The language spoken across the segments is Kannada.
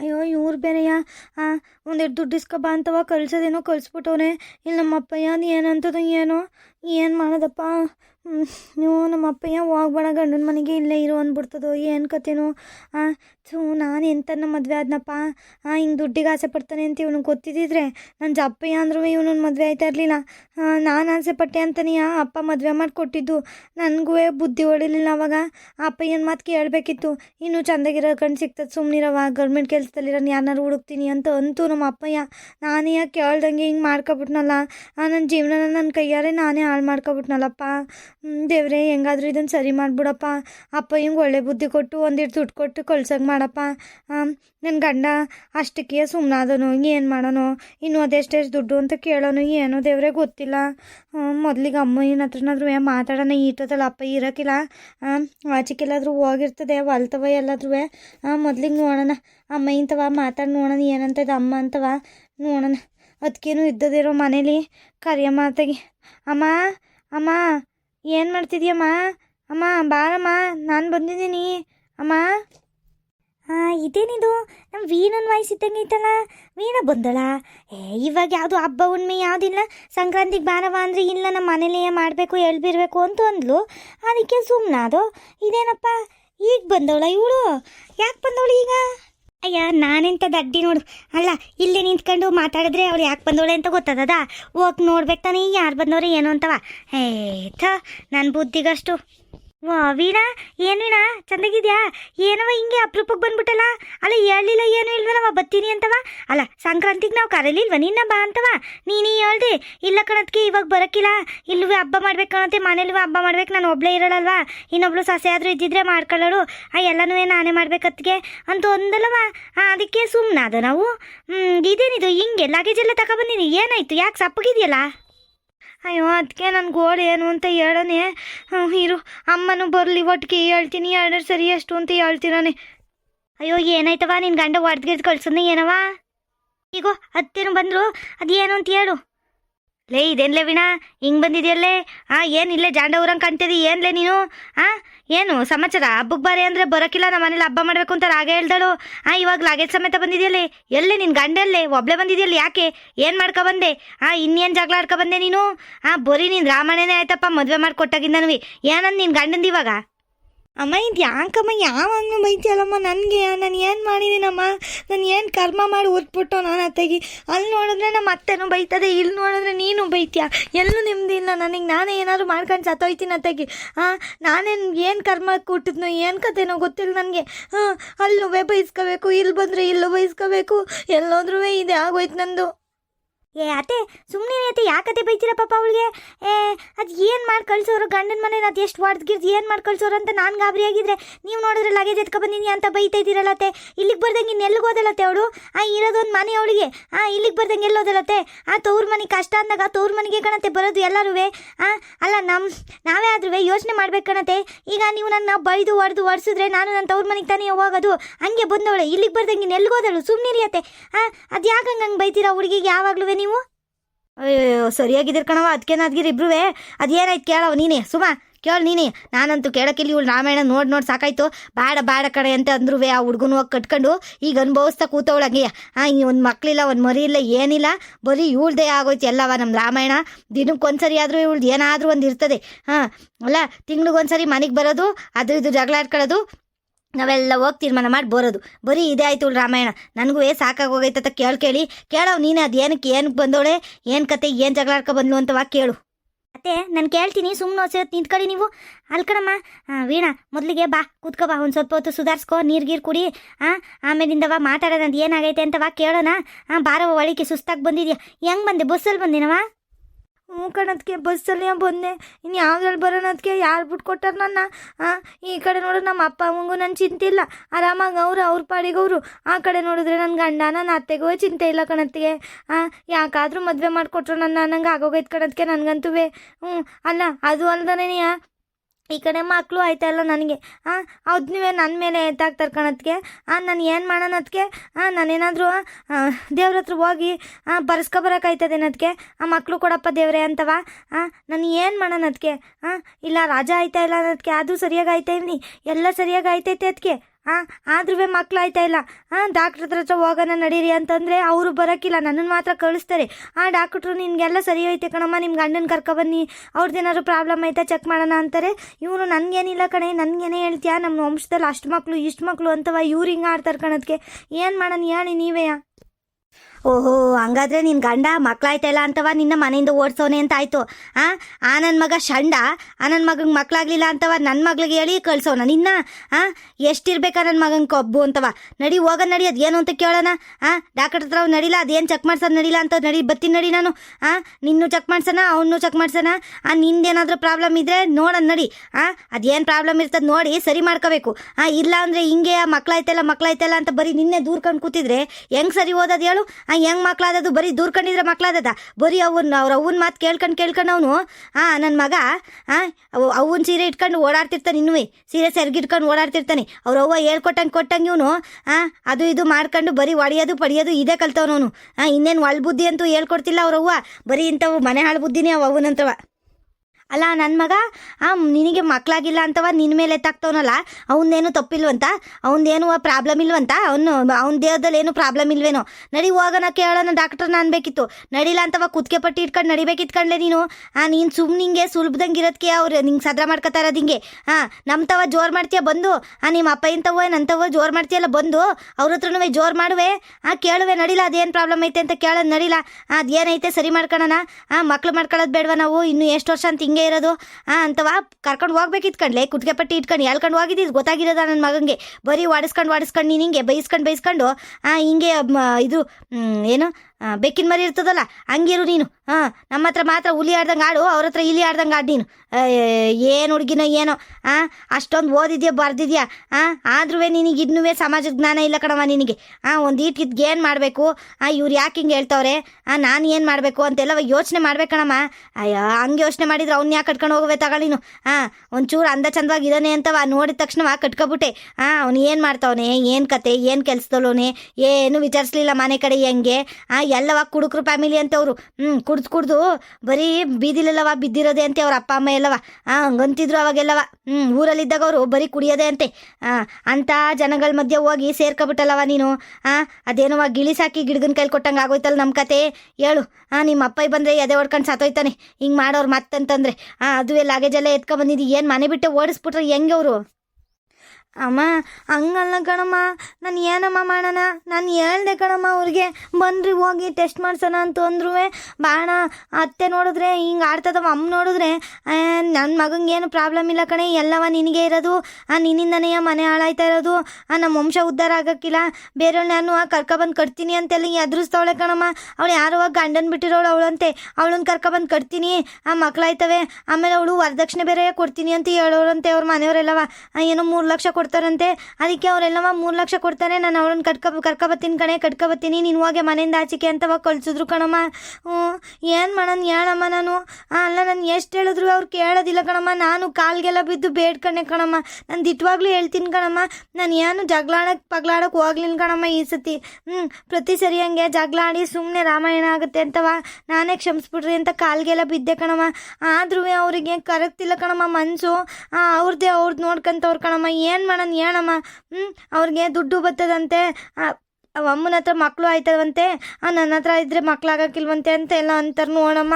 ಅಯ್ಯೋ, ಇವ್ರು ಬೇರೆಯ? ಒಂದೆರಡು ದುಡ್ಡು ಇಸ್ಕೊಬ ಅಂತವ, ಕಳ್ಸೋದೇನೋ ಕಳಿಸ್ಬಿಟ್ಟವ್ರೆ ಇಲ್ಲಿ ನಮ್ಮ ಅಪ್ಪಯ್ಯ ಏನಂತದ ಏನೋ. ಏನು ಮಾಡೋದಪ್ಪ? ನೀವು ನಮ್ಮ ಅಪ್ಪಯ್ಯ ಹೋಗ್ಬೇಡ ಗಂಡನ ಮನೆಗೆ ಇಲ್ಲೇ ಇರು ಅಂದ್ಬಿಡ್ತದೋ, ಏನು ಕತೆನೋ? ಹಾಂ ಥೂ, ನಾನು ಎಂತನ್ನ ಮದುವೆ ಆದ್ನಪ್ಪ? ಹಾಂ ಹಿಂಗೆ ದುಡ್ಡಿಗೆ ಆಸೆ ಪಡ್ತಾನೆ ಅಂತ ಇವನಿಗೆ ಗೊತ್ತಿದ್ದಿದ್ರೆ ನನ್ನ ಜಪ್ಪಯ್ಯ ಅಂದ್ರೂ ಇವನು ಮದುವೆ ಆಯ್ತಾ ಇರಲಿಲ್ಲ. ನಾನು ಆಸೆ ಪಟ್ಟೆ ಅಂತಾನೆ ಅಪ್ಪ ಮದುವೆ ಮಾಡಿಕೊಟ್ಟಿದ್ದು. ನನಗೂ ಬುದ್ಧಿ ಹೊಡಿಲಿಲ್ಲ ಅವಾಗ. ಆ ಅಪ್ಪಯ್ಯನ ಮಾತು ಕೇಳಬೇಕಿತ್ತು. ಇನ್ನೂ ಚಂದಾಗಿರೋ ಕಣ್ಣು ಸಿಗ್ತದೆ ಸುಮ್ಮನಿರವ ಗೌರ್ಮೆಂಟ್ ಕೆಲಸದಲ್ಲಿರೋ ಯಾರನ್ನಾರು ಹುಡುಕ್ತೀನಿ ಅಂತ ಅಂತೂ ನಮ್ಮ ಅಪ್ಪಯ್ಯ. ನಾನೇ ಕೇಳ್ದಂಗೆ ಹಿಂಗೆ ಮಾಡ್ಕೊಬಿಟ್ನಲ್ಲ? ನನ್ನ ಜೀವನನ ನನ್ನ ಕೈಯಾರೆ ನಾನೇ ಹಾಳು ಮಾಡ್ಕೊಬಿಟ್ನಲ್ಲಪ್ಪ. ದೇವ್ರೆ, ಹೆಂಗಾದ್ರೂ ಇದನ್ನು ಸರಿ ಮಾಡಿಬಿಡಪ್ಪ. ಅಪ್ಪ ಹಿಂಗೆ ಒಳ್ಳೆ ಬುದ್ಧಿ ಕೊಟ್ಟು ಒಂದಿಟ್ಟು ದುಡ್ಡು ಕೊಟ್ಟು ಕಳ್ಸಂಗೆ ಮಾಡಪ್ಪ. ನನ್ನ ಗಂಡ ಅಷ್ಟಕ್ಕೆ ಸುಮ್ಮನಾದನು ಏನು ಮಾಡೋನು? ಇನ್ನು ಅದೆಷ್ಟೆಷ್ಟು ದುಡ್ಡು ಅಂತ ಕೇಳೋನು ಏನೋ ದೇವ್ರೆ ಗೊತ್ತಿಲ್ಲ. ಮೊದಲಿಗೆ ಅಮ್ಮನ ಹತ್ರನಾದ್ರೂ ಮಾತಾಡೋಣ ಈಟದಲ್ಲ ಅಪ್ಪ ಇರೋಕ್ಕಿಲ್ಲ ಆಚೆಗೆಲ್ಲಾದ್ರೂ ಹೋಗಿರ್ತದೆ ಹೊಲ್ತವ ಎಲ್ಲಾದ್ರೂ ಮೊದ್ಲಿಗೆ ನೋಡೋಣ. ಅಮ್ಮ ಇಂತವ ಮಾತಾಡಿ ನೋಡೋಣ ಏನಂತದ ಅಮ್ಮ ಅಂತವ ನೋಡೋಣ. ಅದಕ್ಕೇನು ಇದ್ದದಿರೋ ಮನೇಲಿ ಕರೆಯ ಮಾತಾಗಿ ಅಮ್ಮ ಅಮ್ಮ ಏನು ಮಾಡ್ತಿದ್ಯಮ್ಮ? ಅಮ್ಮ ಬಾರಮ್ಮ ನಾನು ಬಂದಿದ್ದೀನಿ. ಅಮ್ಮ? ಇದೇನಿದು? ನಮ್ಮ ವೀಣನ ವಾಯ್ಸ್ ಇದ್ದಂಗೆ ಐತಲ್ಲ? ವೀಣ ಬಂದಳ? ಏ, ಇವಾಗ ಯಾವುದು ಹಬ್ಬ ಹುಣ್ಮೆ ಯಾವುದಿಲ್ಲ ಸಂಕ್ರಾಂತಿಗೆ ಬಾರವ ಅಂದರೆ ಇಲ್ಲ ನಮ್ಮ ಮನೇಲೇ ಮಾಡಬೇಕು, ಎಳ್ಬಿರ್ಬೇಕು ಅಂತ ಅಂದ್ಲು. ಅದಕ್ಕೆ ಸುಮ್ಮನಾದು ಇದೇನಪ್ಪ? ಈಗ ಬಂದವಳ ಇವಳು? ಯಾಕೆ ಬಂದವಳು ಈಗ? ಅಯ್ಯ, ನಾನೆಂತ ದಡ್ಡಿ ನೋಡು. ಅಲ್ಲ, ಇಲ್ಲಿ ನಿಂತ್ಕೊಂಡು ಮಾತಾಡಿದ್ರೆ ಅವ್ರು ಯಾಕೆ ಬಂದವಳೆ ಅಂತ ಗೊತ್ತದ ಹೋಗಿ ನೋಡ್ಬೇಕು ತಾನೇ, ಯಾರು ಬಂದವ್ರೆ ಏನು ಅಂತವ? ಹೇ ಥ ನನ್ನ ಬುದ್ಧಿಗಷ್ಟು. ವಾ ವೀಣಾ ಏನು ವೀಣಾ ಚಂದಾಗಿದ್ಯಾ? ಏನವ ಹಿಂಗೆ ಅಪ್ರೂಪಕ್ಕೆ ಬಂದ್ಬಿಟ್ಟಲ್ಲ? ಅಲ್ಲ, ಹೇಳಲಿಲ್ಲ, ಏನು ಇಲ್ವಲ್ಲವ, ಬತ್ತೀನಿ ಅಂತವ? ಅಲ್ಲ, ಸಂಕ್ರಾಂತಿಗೆ ನಾವು ಕರೀಲಿಲ್ವ? ನಿನ್ನ ಬಾ ಅಂತವ? ನೀನೇ ಹೇಳ್ದೆ, ಇಲ್ಲ ಕಣತ್ಗೆ ಇವಾಗ ಬರೋಕ್ಕಿಲ್ಲ ಇಲ್ಲವೇ ಹಬ್ಬ ಮಾಡ್ಬೇಕು ಅಂತ ಮನೇಲೂ ಹಬ್ಬ ಮಾಡ್ಬೇಕು, ನಾನು ಒಬ್ಬಳೇ ಇರೋಳಲ್ವಾ? ಇನ್ನೊಬ್ಳು ಸೊಸೆ ಆದರೂ ಇದ್ದಿದ್ರೆ ಮಾಡ್ಕೊಳ್ಳೋಳು. ಆ ಎಲ್ಲನೂ ನಾನೇ ಮಾಡ್ಬೇಕತ್ಗೆ. ಅಂತ ಒಂದಲ್ಲವ? ಅದಕ್ಕೆ ಸುಮ್ಮನಾದ ನಾವು? ಇದೇನಿದು, ಹಿಂಗೆ ಲಗೇಜ್ ಎಲ್ಲ ತಗೊಬಂದಿನಿ, ಏನಾಯ್ತು? ಯಾಕೆ ಸಪ್ಪಗಿದೆಯಲ್ಲ? ಅಯ್ಯೋ ಅದಕ್ಕೆ ನನ್ನ ಗೋಳು ಏನು ಅಂತ ಹೇಳನೆ ಇರು, ಅಮ್ಮನೂ ಬರಲಿ, ಒಟ್ಟಿಗೆ ಹೇಳ್ತೀನಿ ಎರಡು ಸರಿ ಎಷ್ಟು ಅಂತ ಹೇಳ್ತೀರಾನೆ. ಅಯ್ಯೋ, ಏನಾಯ್ತವ? ನಿನ್ನ ಗಂಡ ಹೊಡ್ದ್ಗಿದ್ ಕಳ್ಸೋನೆ ಏನವ? ಈಗೋ ಅತ್ತೇನು ಬಂದರು, ಅದೇನು ಅಂತ ಹೇಳು. ಲೇ ಇದೇನ್ಲೇ ವೀಣಾ? ಹಿಂಗೆ ಬಂದಿದ್ಯಲ್ಲೇ? ಹಾಂ ಇಲ್ಲೇ ಜಾಂಡ ಊರಂಗೆ ಕಾಣ್ತಿದಿ? ಏನ್ಲೇ ನೀನು? ಆ, ಏನು ಸಮಾಚಾರ? ಹಬ್ಬಕ್ಕೆ ಬಾರಿ ಅಂದರೆ ಬರೋಕ್ಕಿಲ್ಲ ನಮ್ಮ ಮನೇಲಿ ಹಬ್ಬ ಮಾಡಬೇಕು ಅಂತ ರಾಗ ಹೇಳ್ದಳು. ಹಾಂ ಇವಾಗ ಲಾಗೇಜ್ ಸಮೇತ ಬಂದಿದ್ಯಲ್ಲೇ? ಎಲ್ಲೇ ನಿನ್ನ ಗಂಡಲ್ಲೇ ಒಬ್ಳೆ ಬಂದಿದ್ಯಲ್ಲ ಯಾಕೆ? ಏನು ಮಾಡ್ಕೊ ಬಂದೆ? ಹಾಂ ಇನ್ನೇನು ಜಗಳ ಆಡ್ಕೊ ಬಂದೆ ನೀನು? ಆ, ಬರೀ ನೀನು ರಾಮಣ್ಣನೇ ಆಯ್ತಪ್ಪ, ಮದುವೆ ಮಾಡಿಕೊಟ್ಟಾಗಿಂದನೂ. ಏನಂದ್ ನಿನ್ನ ಗಂಡಂದು ಇವಾಗ? ಅಮ್ಮ, ಇದು ಯಾಕಮ್ಮ ಯಾವಾಗಲೂ ಬೈತಿಯಲ್ಲಮ್ಮ? ನನಗೆ ನಾನು ಏನು ಮಾಡಿದ್ದೀನಮ್ಮ ನಾನು ಏನು ಕರ್ಮ ಮಾಡಿ ಓದ್ಬಿಟ್ಟು ನಾನು ಅತ್ತಗಿ? ಅಲ್ಲಿ ನೋಡಿದ್ರೆ ನಮ್ಮ ಅತ್ತೆನೂ ಬೈತದೆ, ಇಲ್ಲಿ ನೋಡಿದ್ರೆ ನೀನು ಬೈತೀಯ? ಎಲ್ಲೂ ನಿಮ್ದಿಲ್ಲ ನನಗೆ ನಾನೇ ಏನಾದರೂ ಮಾಡ್ಕೊಂಡು ಸತ್ತೋಯ್ತೀನಿ ಅತ್ತಗಿ. ಹಾಂ ನಾನೇನು ಏನು ಕರ್ಮ ಕೊಟ್ಟಿದ್ನು ಏನು ಕತೆನೋ ಗೊತ್ತಿಲ್ಲ ನನಗೆ. ಹಾಂ, ಅಲ್ಲೂ ಬೈಸ್ಕೋಬೇಕು, ಇಲ್ಲಿ ಬಂದರೆ ಇಲ್ಲೂ ಬೈಸ್ಕೋಬೇಕು. ಎಲ್ಲೋದ್ರೂ ಇದೆ ಆಗೋಯ್ತು ನಂದು. ಏ, ಅತ್ತೆ ಸುಮ್ಮನೆ ಅತ್ತೆ ಯಾಕತ್ತೆ ಬೈತೀರ ಪಾಪ ಅವಳಿಗೆ? ಏ, ಅದು ಏನು ಮಾಡಿ ಕಳ್ಸೋರು? ಗಂಡನ ಮನೇಲಿ ಅದು ಎಷ್ಟು ಹೊಡೆದ್ಗಿರ್ದು ಏನು ಮಾಡಿ ಕಳ್ಸೋರು ಅಂತ ನಾನು ಗಾಬರಿ ಆಗಿದ್ರೆ ನೀವು ನೋಡಿದ್ರೆ ಲಗೇಜ್ ಎತ್ಕೊ ಬಂದಿನಿ ಅಂತ ಬೈತಾ ಇದ್ದೀರಲ್ಲತ್ತೆ ಇಲ್ಲಿಗೆ ಬರ್ದಂಗೆ ಇನ್ನು ಎಲ್ಲಿಗೆ ಓದಲತ್ತೆ ಅವಳು? ಆ, ಇರೋದೊಂದು ಮನೆ ಅವಳಿಗೆ. ಆ, ಇಲ್ಲಿಗೆ ಬರ್ದಂಗೆ ಎಲ್ಲೋದಲ್ಲತ್ತೆ ಆ, ತವ್ರ ಮನೆ ಕಷ್ಟ ಅಂದಾಗ ತವ್ರ ಮನೆಗೆ ಕಣತ್ತೆ ಬರೋದು ಎಲ್ಲರೂ ಆ, ಅಲ್ಲ ನಮ್ಮ ನಾವೇ ಆದ್ರೂ ಯೋಚನೆ ಮಾಡ್ಬೇಕು ಕಣತ್ತೆ. ಈಗ ನೀವು ನನ್ನ ಬೈದು ಹೊಡೆದು ಹೊಡೆಸಿದ್ರೆ ನಾನು ನನ್ನ ತವ್ರ ಮನೆಗೆ ತಾನೇ ಹೋಗೋದು. ಹಂಗೆ ಬಂದವಳೆ, ಇಲ್ಲಿಗೆ ಬರ್ದಂಗೆ ಇನ್ನು ಎಲ್ಲಿಗೆ ಹೋದಳು? ಸುಮ್ಮನಿರಿಯತ್ತೆ ಆ, ಅದು ಯಾಕೆ ಹಂಗೆ ಬೈತೀರಾ ಹುಡುಗಿಗೆ? ಯಾವಾಗಲೂ ನೀವು? ಅಯ್ಯೋ ಸರಿಯಾಗಿದ್ದೀರಿ ಕಣವ ಅದಕ್ಕೆ ನಾದ್ಗಿರಿ ಇಬ್ರು ಅದೇನಾಯ್ತು ಕೇಳವ ನೀನೇ. ಸುಮ, ಕೇಳು ನೀನೇ. ನಾನಂತೂ ಕೇಳಕ್ಕಿಲ್ಲ ಇವಳು ರಾಮಾಯಣ ನೋಡಿ ನೋಡಿ ಸಾಕಾಯ್ತು. ಬೇಡ ಬೇಡ ಕಡೆ ಅಂತ ಅಂದ್ರು ಆ ಹುಡುಗನ ಹೋಗಿ ಕಟ್ಕೊಂಡು. ಈಗ ಅನುಭವಿಸ್ತಾ ಕೂತವಳಂಗೆ. ಹಾಂ ಈ ಒಂದು ಮಕ್ಕಳಿಲ್ಲ ಒಂದು ಮರಿ ಇಲ್ಲ, ಏನಿಲ್ಲ. ಬರೀ ಇವಳ್ದೇ ಆಗೋಯ್ತು ಎಲ್ಲವ ನಮ್ಮ ರಾಮಾಯಣ. ದಿನಕ್ಕೆ ಒಂದ್ಸರಿ ಆದರೂ ಇವಳ್ದು ಏನಾದರೂ ಒಂದು ಇರ್ತದೆ. ಹಾಂ, ಅಲ್ಲ ತಿಂಗ್ಳಿಗೊಂದ್ಸರಿ ಮನೆಗೆ ಬರೋದು, ಅದು ಇದು ಜಗಳ ಆಡ್ಕೊಳ್ಳೋದು ನಾವೆಲ್ಲ ಹೋಗಿ ತೀರ್ಮಾನ ಮಾಡಿ ಬರೋದು. ಬರೀ ಇದೇ ಆಯ್ತು ರಾಮಾಯಣ. ನನಗೂ ಏ ಸಾಕಾಗೋಗೈತತ ಕೇಳಿ ಕೇಳಿ. ಕೇಳವ್ ನೀನು ಅದು ಏನಕ್ಕೆ ಏನಕ್ಕೆ ಬಂದೋಳೆ? ಏನು ಕತೆ, ಏನು ಜಗಳ ಆಡ್ಕೊ ಅಂತ ವಾ ಕೇಳು. ಮತ್ತೆ ನಾನು ಕೇಳ್ತೀನಿ ಸುಮ್ಮನೆ ಹೊಸ ನಿಂತ್ಕೊಳ್ಳಿ ನೀವು. ಅಲ್ಕಣಮ್ಮ ವೀಣಾ, ಮೊದಲಿಗೆ ಬಾ, ಕೂತ್ಕೋ ಬಾ, ಒಂದು ಸ್ವಲ್ಪ ಹೊತ್ತು ಸುಧಾರಿಸ್ಕೋ, ನೀರು ಗೀರು ಕುಡಿ. ಹಾಂ ಆಮೇಲಿಂದವ ಮಾತಾಡೋದು ಅದು ಏನಾಗೈತೆ ಅಂತವಾ ಕೇಳೋಣ. ಹಾಂ ಬಾರವ ಒಳಿಕೆ ಸುಸ್ತಾಗಿ ಬಂದಿದ್ಯಾ? ಹೆಂಗೆ ಬಂದೆ? ಬಸ್ಸಲ್ಲಿ ಬಂದಿನವ? ಹ್ಞೂ ಬಸ್ಸಲ್ಲಿ ಬಂದೆ. ಇನ್ನು ಯಾವ್ದ್ರಲ್ಲಿ ಬರೋಣದಕ್ಕೆ ಯಾರು ಬಿಟ್ಟು ಕೊಟ್ಟಾರ ನನ್ನ? ಈ ಕಡೆ ನೋಡಿದ್ರೆ ನಮ್ಮ ಅಪ್ಪ ಅಮ್ಮಂಗೂ ನನ್ನ ಚಿಂತೆ ಇಲ್ಲ. ಆರಾಮಾಗಿ ಅವರು, ಅವ್ರ ಪಾಡಿಗೆ ಅವರು. ಆ ಕಡೆ ನೋಡಿದ್ರೆ ನನ್ನ ಗಂಡ ನನ್ನ ಅತ್ತೆಗೂ ಚಿಂತೆ ಇಲ್ಲ ಕಣತ್ತಿಗೆ. ಹಾಂ ಯಾಕಾದರೂ ಮದುವೆ ಮಾಡಿಕೊಟ್ರು ನನ್ನ, ನಂಗೆ ಆಗೋಗೈತೆ ಕಣದ್ಕೆ ನನಗಂತೂ ಹ್ಞೂ, ಅಲ್ಲ, ಅದು ಅಲ್ದನೇನೆಯ? ಈ ಕಡೆ ಮಕ್ಕಳು ಆಯ್ತಾ ಇಲ್ಲ ನನಗೆ. ಹಾಂ ಅದು ನೀವೇ ನನ್ನ ಮೇಲೆ ಎತ್ತಾಗಿ ಕಣತ್ಗೆ ಹಾಂ ನಾನು ಏನು ಮಾಡೋಣದ್ಕೆ ಹಾಂ ನಾನೇನಾದರೂ ದೇವ್ರ ಹತ್ರ ಹೋಗಿ ಹಾಂ ಬರ್ಸ್ಕೊಬರಕಾಯ್ತದೇನದ್ಕೆ ಆ ಮಕ್ಕಳು ಕೊಡಪ್ಪ ದೇವ್ರೆ ಅಂತವ? ಹಾಂ ನಾನು ಏನು ಮಾಡೋಣದ್ಕೆ ಹಾಂ ಇಲ್ಲ, ರಾಜ ಆಯ್ತಾ ಇಲ್ಲ ಅನ್ನೋದಕ್ಕೆ ಅದು ಸರಿಯಾಗಿ ಆಯ್ತಾ ಇವ್ನಿ? ಎಲ್ಲ ಸರಿಯಾಗಿ ಆಯ್ತೈತೆ ಅದಕ್ಕೆ ಹಾಂ ಆದ್ರೂ ಮಕ್ಳು ಆಯ್ತಾ ಇಲ್ಲ. ಹಾಂ ಡಾಕ್ಟ್ರ್ ಹತ್ರ ಹೋಗೋಣ ನಡೀರಿ ಅಂತಂದರೆ ಅವರು ಬರೋಕ್ಕಿಲ್ಲ ನನ್ನನ್ನು ಮಾತ್ರ ಕಳಿಸ್ತಾರೆ. ಆ ಡಾಕ್ಟ್ರು ನಿನಗೆಲ್ಲ ಸರಿ ಹೋಯ್ತೆ ಕಣಮ್ಮ. ನಿಮ್ಮ ಗಂಡನ ಕರ್ಕೊಬನ್ನಿ ಅವ್ರದ್ದೇನಾದ್ರು ಪ್ರಾಬ್ಲಮ್ ಆಯ್ತಾ ಚೆಕ್ ಮಾಡೋಣ ಅಂತಾರೆ. ಇವರು ನನಗೇನಿಲ್ಲ ಕಣೆ. ನನಗೇನೇ ಹೇಳ್ತೀಯಾ? ನಮ್ಮ ವಂಶದಲ್ಲಿ ಅಷ್ಟು ಮಕ್ಕಳು ಇಷ್ಟು ಮಕ್ಕಳು ಅಂತವ ಇವ್ರು ಹಿಂಗೆ ಆಡ್ತಾರೆ ಕಣದಕ್ಕೆ ಏನು ಮಾಡೋಣ ಹೇಳಿ ನೀವೇಯಾ ಓಹೋ, ಹಂಗಾದ್ರೆ ನಿನ್ನ ಗಂಡ ಮಕ್ಕಳಾಯ್ತಲ್ಲ ಅಂತವ ನಿನ್ನ ಮನೆಯಿಂದ ಓಡಿಸೋನೆ ಅಂತ ಆಯ್ತು? ಆ? ಆ ನನ್ನ ಮಗ ಶಂಡ ಆ ನನ್ನ ಮಗಂಗೆ ಮಕ್ಕಳಾಗ್ಲಿಲ್ಲ ಅಂತವ ನನ್ನ ಮಗಳಿಗೆ ಹೇಳಿ ಕಳ್ಸೋಣ ನಿನ್ನ? ಆ? ಎಷ್ಟಿರ್ಬೇಕಾ ನನ್ನ ಮಗಂಗೆ ಕೊಬ್ಬು ಅಂತವ? ನಡಿ ಹೋಗ ನಡಿ ಅದು ಏನು ಅಂತ ಕೇಳೋಣ? ಆ? ಡಾಕ್ಟರ್ ಹತ್ರ ನಡಿಲ್ಲ ಅದೇನು ಚೆಕ್ ಮಾಡ್ಸೋದು ನಡಿಲ್ಲ ಅಂತ ನಡಿ, ಬತ್ತೀನಿ ನಡಿ ನಾನು. ಆ? ನಿನ್ನೂ ಚೆಕ್ ಮಾಡ್ಸೋಣ, ಅವನು ಚೆಕ್ ಮಾಡ್ಸೋಣ. ಆ, ನಿಂದೇನಾದ್ರೂ ಪ್ರಾಬ್ಲಮ್ ಇದ್ರೆ ನೋಡೋಣ ನಡಿ. ಆ? ಅದೇನು ಪ್ರಾಬ್ಲಮ್ ಇರ್ತದೆ ನೋಡಿ ಸರಿ ಮಾಡ್ಕೋಬೇಕು. ಆ ಇಲ್ಲ ಅಂದರೆ ಹಿಂಗೆ ಮಕ್ಕಳಾಯ್ತಲ್ಲ ಮಕ್ಕಳಾಯ್ತಲ್ಲ ಅಂತ ಬರೀ ನಿನ್ನೆ ದೂರ್ಕೊಂಡು ಕೂತಿದ್ರೆ ಹೆಂಗ್ ಸರಿ ಹೋದದ್ ಹೇಳು? ಆ ಹೆಂಗ್ ಮಕ್ಳಾದದು ಬರೀ ದೂರ್ಕೊಂಡಿದ್ರೆ ಮಕ್ಳಾದದ. ಬರೀ ಅವನ್ ಅವ್ರ ಅವ್ವನ ಮಾತು ಕೇಳ್ಕೊಂಡು ಕೇಳ್ಕೊಂಡು ಅವನು, ಆ ನನ್ನ ಮಗ, ಆ ಅವನ ಸೀರೆ ಇಟ್ಕೊಂಡು ಓಡಾಡ್ತಿರ್ತಾನೆ ಇನ್ನೂ ಸೀರೆ ಸೆರ್ಗಿಟ್ಕೊಂಡು ಓಡಾಡ್ತಿರ್ತಾನೆ. ಅವ್ರ ಅವ್ವ ಹೇಳ್ಕೊಟ್ಟಂಗೆ ಕೊಟ್ಟಂಗೆ ಇವನು, ಆ, ಅದು ಇದು ಮಾಡ್ಕೊಂಡು ಬರೀ ಒಡೆಯೋದು, ಪಡೆಯೋದು ಇದೇ ಕಲ್ತವನವನು. ಆ, ಇನ್ನೇನು ಒಳ ಬುದ್ಧಿ ಅಂತೂ ಹೇಳ್ಕೊಡ್ತಿಲ್ಲ ಅವ್ರವ್ವ ಬರೀ ಇಂಥವು ಮನೆ ಹಾಳು ಬುದ್ಧಿನೇ ಅವ ಅವನಂತವ. ಅಲ್ಲ ನನ್ನ ಮಗ? ಆ ನಿನಗೆ ಮಕ್ಕಳಾಗಿಲ್ಲ ಅಂತವ ನಿನ್ನ ಮೇಲೆ ಎತ್ತಾಗ್ತವನಲ್ಲ ಅವನದೇನು ತಪ್ಪಿಲ್ವಂತ? ಅವನದೇನು ಪ್ರಾಬ್ಲಮ್ ಇಲ್ವಂತ ಅವನು, ಅವನ ದೇಹದಲ್ಲಿ ಏನು ಪ್ರಾಬ್ಲಮ್ ಇಲ್ವೇನೋ ನಡಿ ಹೋಗೋಣ ಕೇಳೋಣ ಡಾಕ್ಟರ್ನ ಅನ್ಬೇಕಿತ್ತು. ನಡಿಲ್ಲ ಅಂತವ ಕುತ್ಕೆ ಪಟ್ಟಿ ಇಟ್ಕೊಂಡು ನಡಿಬೇಕಿತ್ಕೊಂಡ್ಲೆ ನೀನು? ಆ, ನೀನು ಸುಮ್ಮನೆ ಹಿಂಗೆ ಸುಲಭದಂಗೆ ಇರೋದಕ್ಕೆ ಅವ್ರು ನಿಂಗೆ ಸದ್ರ ಮಾಡ್ಕೊತಾ ಇರೋದು ಹಿಂಗೆ. ಹಾಂ ನಮ್ಮ ತವ ಜೋರು ಮಾಡ್ತೀಯ ಬಂದು? ಆ ನಿಮ್ಮ ಅಪ್ಪ ಇಂಥವ ನಂತವ ಜೋರು ಮಾಡ್ತೀಯಲ್ಲ ಬಂದು? ಅವ್ರ ಹತ್ರನೂ ಜೋರು ಮಾಡುವೆ? ಆ, ಕೇಳುವೆ ನಡಿಲ್ಲ ಅದೇನು ಪ್ರಾಬ್ಲಮ್ ಐತೆ ಅಂತ ಕೇಳೋದು ನಡಿಲ್ಲ ಅದೇನೈತೆ ಸರಿ ಮಾಡ್ಕೊಳ್ಳೋಣ ಆ, ಮಕ್ಳು ಮಾಡ್ಕೊಳ್ಳೋದು ಬೇಡವಾ ನಾವು? ಇನ್ನು ಎಷ್ಟು ವರ್ಷ ಅಂತ ಹಿಂಗೆ ಇರೋದು? ಆ, ಅಂತವಾ? ಕರ್ಕೊಂಡು ಹೋಗ್ಬೇಕಿತ್ತು ಕಣ್ಲೆ ಕುಟ್ಕೆ ಪಟ್ಟಿ ಇಟ್ಕೊಂಡು ಎಳ್ಕೊಂಡು ಹೋಗಿದ್ದು ಗೊತ್ತಾಗಿರೋದ ನನ್ನ ಮಗಂಗೆ? ಬರೀ ವಾಡಿಸ್ಕೊಂಡು ವಾಡಿಸ್ಕೊಂಡು ನೀನು ಹಿಂಗೆ ಬೈಸ್ಕೊಂಡು ಬೈಸ್ಕೊಂಡು ಹಾಂ ಹಿಂಗೆ ಇದು ಏನು? ಬೆಕ್ಕಿನ ಮರಿ ಇರ್ತದಲ್ಲ ಹಂಗಿರು ನೀನು. ಹಾಂ ನಮ್ಮ ಹತ್ರ ಮಾತ್ರ ಹುಲಿ ಆಡ್ದಂಗೆ ಆಡು, ಅವ್ರ ಹತ್ರ ಇಲಿ ಆಡ್ದಂಗೆ ಆಡು ನೀನು. ಏನು ಹುಡುಗಿನೋ ಏನೋ ಹಾಂ ಅಷ್ಟೊಂದು ಓದಿದ್ಯಾ, ಬರ್ದಿದ್ಯಾ ಹಾಂ ಆದ್ರೂ ನಿನಗೆ ಇನ್ನೂ ಸಮಾಜದ ಜ್ಞಾನ ಇಲ್ಲ ಕಣವ ನಿನಗೆ. ಹಾಂ ಒಂದು ಈಟ್ಗಿದ್ಗೆ ಏನು ಮಾಡಬೇಕು? ಆ, ಇವ್ರು ಯಾಕೆ ಹಿಂಗೆ ಹೇಳ್ತವ್ರೆ? ಹಾಂ ನಾನು ಏನು ಮಾಡಬೇಕು ಅಂತೆಲ್ಲ ಯೋಚನೆ ಮಾಡ್ಬೇಕಣಮ್ಮ ಅಯ್ಯೋ, ಹಂಗೆ ಯೋಚನೆ ಮಾಡಿದ್ರೆ ಅವ್ನು ಯಾಕೆ ಕಟ್ಕೊಂಡು ಹೋಗುವೆ ತಗೊಳ್ಳಿನು ಹಾಂ ಒಂಚೂರು ಅಂದ ಚಂದವಾಗಿ ಇದಾನೆ ಅಂತವ, ನೋಡಿದ ತಕ್ಷಣ ಕಟ್ಕೊಬಿಟ್ಟೆ. ಹಾಂ ಅವ್ನು ಏನು ಮಾಡ್ತಾವನೆ? ಏನು ಕತೆ? ಏನು ಕೆಲಸದಲ್ಲೋನೆ ಏನು ವಿಚಾರಿಸ್ಲಿಲ್ಲ ಮನೆ ಕಡೆ ಹೆಂಗೆ? ಆ ಎಲ್ಲವ ಕುಡುಕ್ರು ಫ್ಯಾಮಿಲಿ ಅಂತವ್ರು. ಹ್ಞೂ ಕುಡ್ದು ಕುಡ್ದು ಬರೀ ಬೀದಿಲೆಲ್ಲವ, ಬಿದ್ದಿರೋದೆ ಅಂತೆ ಅವ್ರ ಅಪ್ಪ, ಅಮ್ಮ ಎಲ್ಲವ. ಆ, ಹಂಗಂತಿದ್ರು ಅವಾಗೆಲ್ಲವ. ಹ್ಞೂ ಊರಲ್ಲಿದ್ದಾಗ ಅವರು ಬರೀ ಕುಡಿಯೋದೆ ಅಂತೆ. ಆ ಅಂಥ ಜನಗಳ ಮಧ್ಯೆ ಹೋಗಿ ಸೇರ್ಕೊಬಿಟ್ಟಲ್ಲವ ನೀನು. ಅದೇನೋ ಗಿಳಿ ಸಾಕಿ ಗಿಡಗನ ಕೈಲಿ ಕೊಟ್ಟಂಗೆ ಆಗೋಯ್ತಲ್ಲ ನಮ್ಮ ಕತೆ. ಹೇಳು. ಆ ನಿಮ್ಮ ಅಪ್ಪ ಬಂದರೆ ಎದೆ ಹೊಡ್ಕೊಂಡು ಸತ್ತೋಯ್ತಾನೆ. ಹಿಂಗೆ ಮಾಡೋರು ಮತ್ತಂತಂದ್ರೆ. ಅದುವೆ ಲಾಗೇಜ್ ಎಲ್ಲ ಎತ್ಕೊಂಬಂದಿದ್ದು ಏನು ಮನೆ ಬಿಟ್ಟು ಓಡಿಸ್ಬಿಟ್ರೆ ಹೆಂಗೆ ಅವರು? ಅಮ್ಮ, ಹಂಗಲ್ಲ ಕಣಮ್ಮ. ನಾನು ಏನಮ್ಮ ಮಾಡೋಣ? ನಾನು ಹೇಳ್ದೆ ಕಣಮ್ಮ ಅವ್ರಿಗೆ ಬನ್ರಿ ಹೋಗಿ ಟೆಸ್ಟ್ ಮಾಡ್ಸೋಣ ಅಂತ ಅಂದ್ರು ಬಾಣ, ಅತ್ತೆ ನೋಡಿದ್ರೆ, ಹಿಂಗೆ ಆಡ್ತದವ ಅಮ್ಮ ನೋಡಿದ್ರೆ ನನ್ನ ಮಗಂಗೆ ಏನು ಪ್ರಾಬ್ಲಮ್ ಇಲ್ಲ ಕಣೆ, ಎಲ್ಲವ ನಿನಗೆ ಇರೋದು. ಆ ನಿನ್ನಿಂದನೇ ಮನೆ ಹಾಳಾಯ್ತಾ ಇರೋದು. ಆ ನಮ್ಮ ವಂಶ ಉದ್ಧಾರ ಆಗೋಕ್ಕಿಲ್ಲ. ಬೇರೆಯವ್ಳು ನಾನು ಕರ್ಕೊಬಂದು ಕಟ್ತೀನಿ ಅಂತೆಲ್ಲ ಎದುರಿಸ್ತಾವಳೆ ಕಣಮ್ಮ. ಅವಳು ಯಾರೋ ಗಂಡನ ಬಿಟ್ಟಿರೋಳು ಅವಳಂತೆ. ಅವಳನ್ನ ಕರ್ಕೊಬಂದು ಕಟ್ತೀನಿ. ಆ ಮಕ್ಕಳಾಯ್ತವೆ ಆಮೇಲೆ ಅವಳು ವರದಕ್ಷಿಣೆ ಬೇರೆ ಕೊಡ್ತೀನಿ ಅಂತ ಹೇಳೋರಂತೆ ಅವ್ರ ಮನೆಯವರೆಲ್ಲವ. ಏನೋ ಮೂರು ಲಕ್ಷ ಕೊಡ್ತಾರಂತೆ. ಅದಕ್ಕೆ ಅವರೆಲ್ಲವ ಮೂರು ಲಕ್ಷ ಕೊಡ್ತಾರೆ. ನಾನು ಅವಳನ್ನ ಕಟ್ಕೊ ಕರ್ಕೊಬತ್ತೀನಿ ಕಣೆ ಕಟ್ಕೊಬತ್ತೀನಿ ನೀನು ಹೋಗಿ ಮನೆಯಿಂದ ಆಚೆಗೆ ಅಂತವ ಕಳ್ಸಿದ್ರು ಕಣಮ್ಮ. ಹ್ಞೂ, ಏನು ಮಾಡೋಣ ಹೇಳಮ್ಮ ನಾನು? ಅಲ್ಲ, ನಾನು ಎಷ್ಟು ಹೇಳಿದ್ರು ಅವ್ರು ಕೇಳೋದಿಲ್ಲ ಕಣಮ್ಮ. ನಾನು ಕಾಲ್ಗೆಲ್ಲ ಬಿದ್ದು ಬೇಡ್ಕಣೆ ಕಣಮ್ಮ. ನಾನು ದಿಟ್ಟವಾಗ್ಲೂ ಹೇಳ್ತೀನಿ ಕಣಮ್ಮ. ನಾನು ಏನು ಜಗಳಾಡಕ್ಕೆ ಪಗ್ಲಾಡಕ್ಕೆ ಹೋಗ್ಲಿಲ್ಲ ಕಣಮ್ಮ ಈ ಸತಿ. ಹ್ಞೂ, ಪ್ರತಿ ಸರಿ ಹಂಗೆ ಜಗಳ ಆಡಿ ಸುಮ್ಮನೆ ರಾಮಾಯಣ ಆಗುತ್ತೆ ಅಂತವ. ನಾನೇ ಕ್ಷಮಿಸ್ಬಿಡ್ರಿ ಅಂತ ಕಾಲ್ಗೆಲ್ಲ ಬಿದ್ದೆ ಕಣಮ್ಮ. ಆದ್ರೂ ಅವರಿಗೆ ಕರಗ್ತಿಲ್ಲ ಕಣಮ್ಮ ಮನಸ್ಸು ಅವ್ರದ್ದೇ ಅವ್ರದ್ದು ನೋಡ್ಕೊಂತವ್ರು ಕಣಮ್ಮ. ಏನು ಮಾಡೋಣ ಹೇಳಮ್ಮ ಹ್ಞೂ ಅವ್ರಿಗೆ ದುಡ್ಡು ಬರ್ತದಂತೆ. ಅಮ್ಮನ ಹತ್ರ ಮಕ್ಕಳು ಆಯ್ತದಂತೆ ನನ್ನ ಹತ್ರ ಇದ್ರೆ ಮಕ್ಳಾಗಕ್ಕಿಲ್ವಂತೆ ಅಂತ ಎಲ್ಲ ಅಂತಾರೆ ನೋಡಮ್ಮ.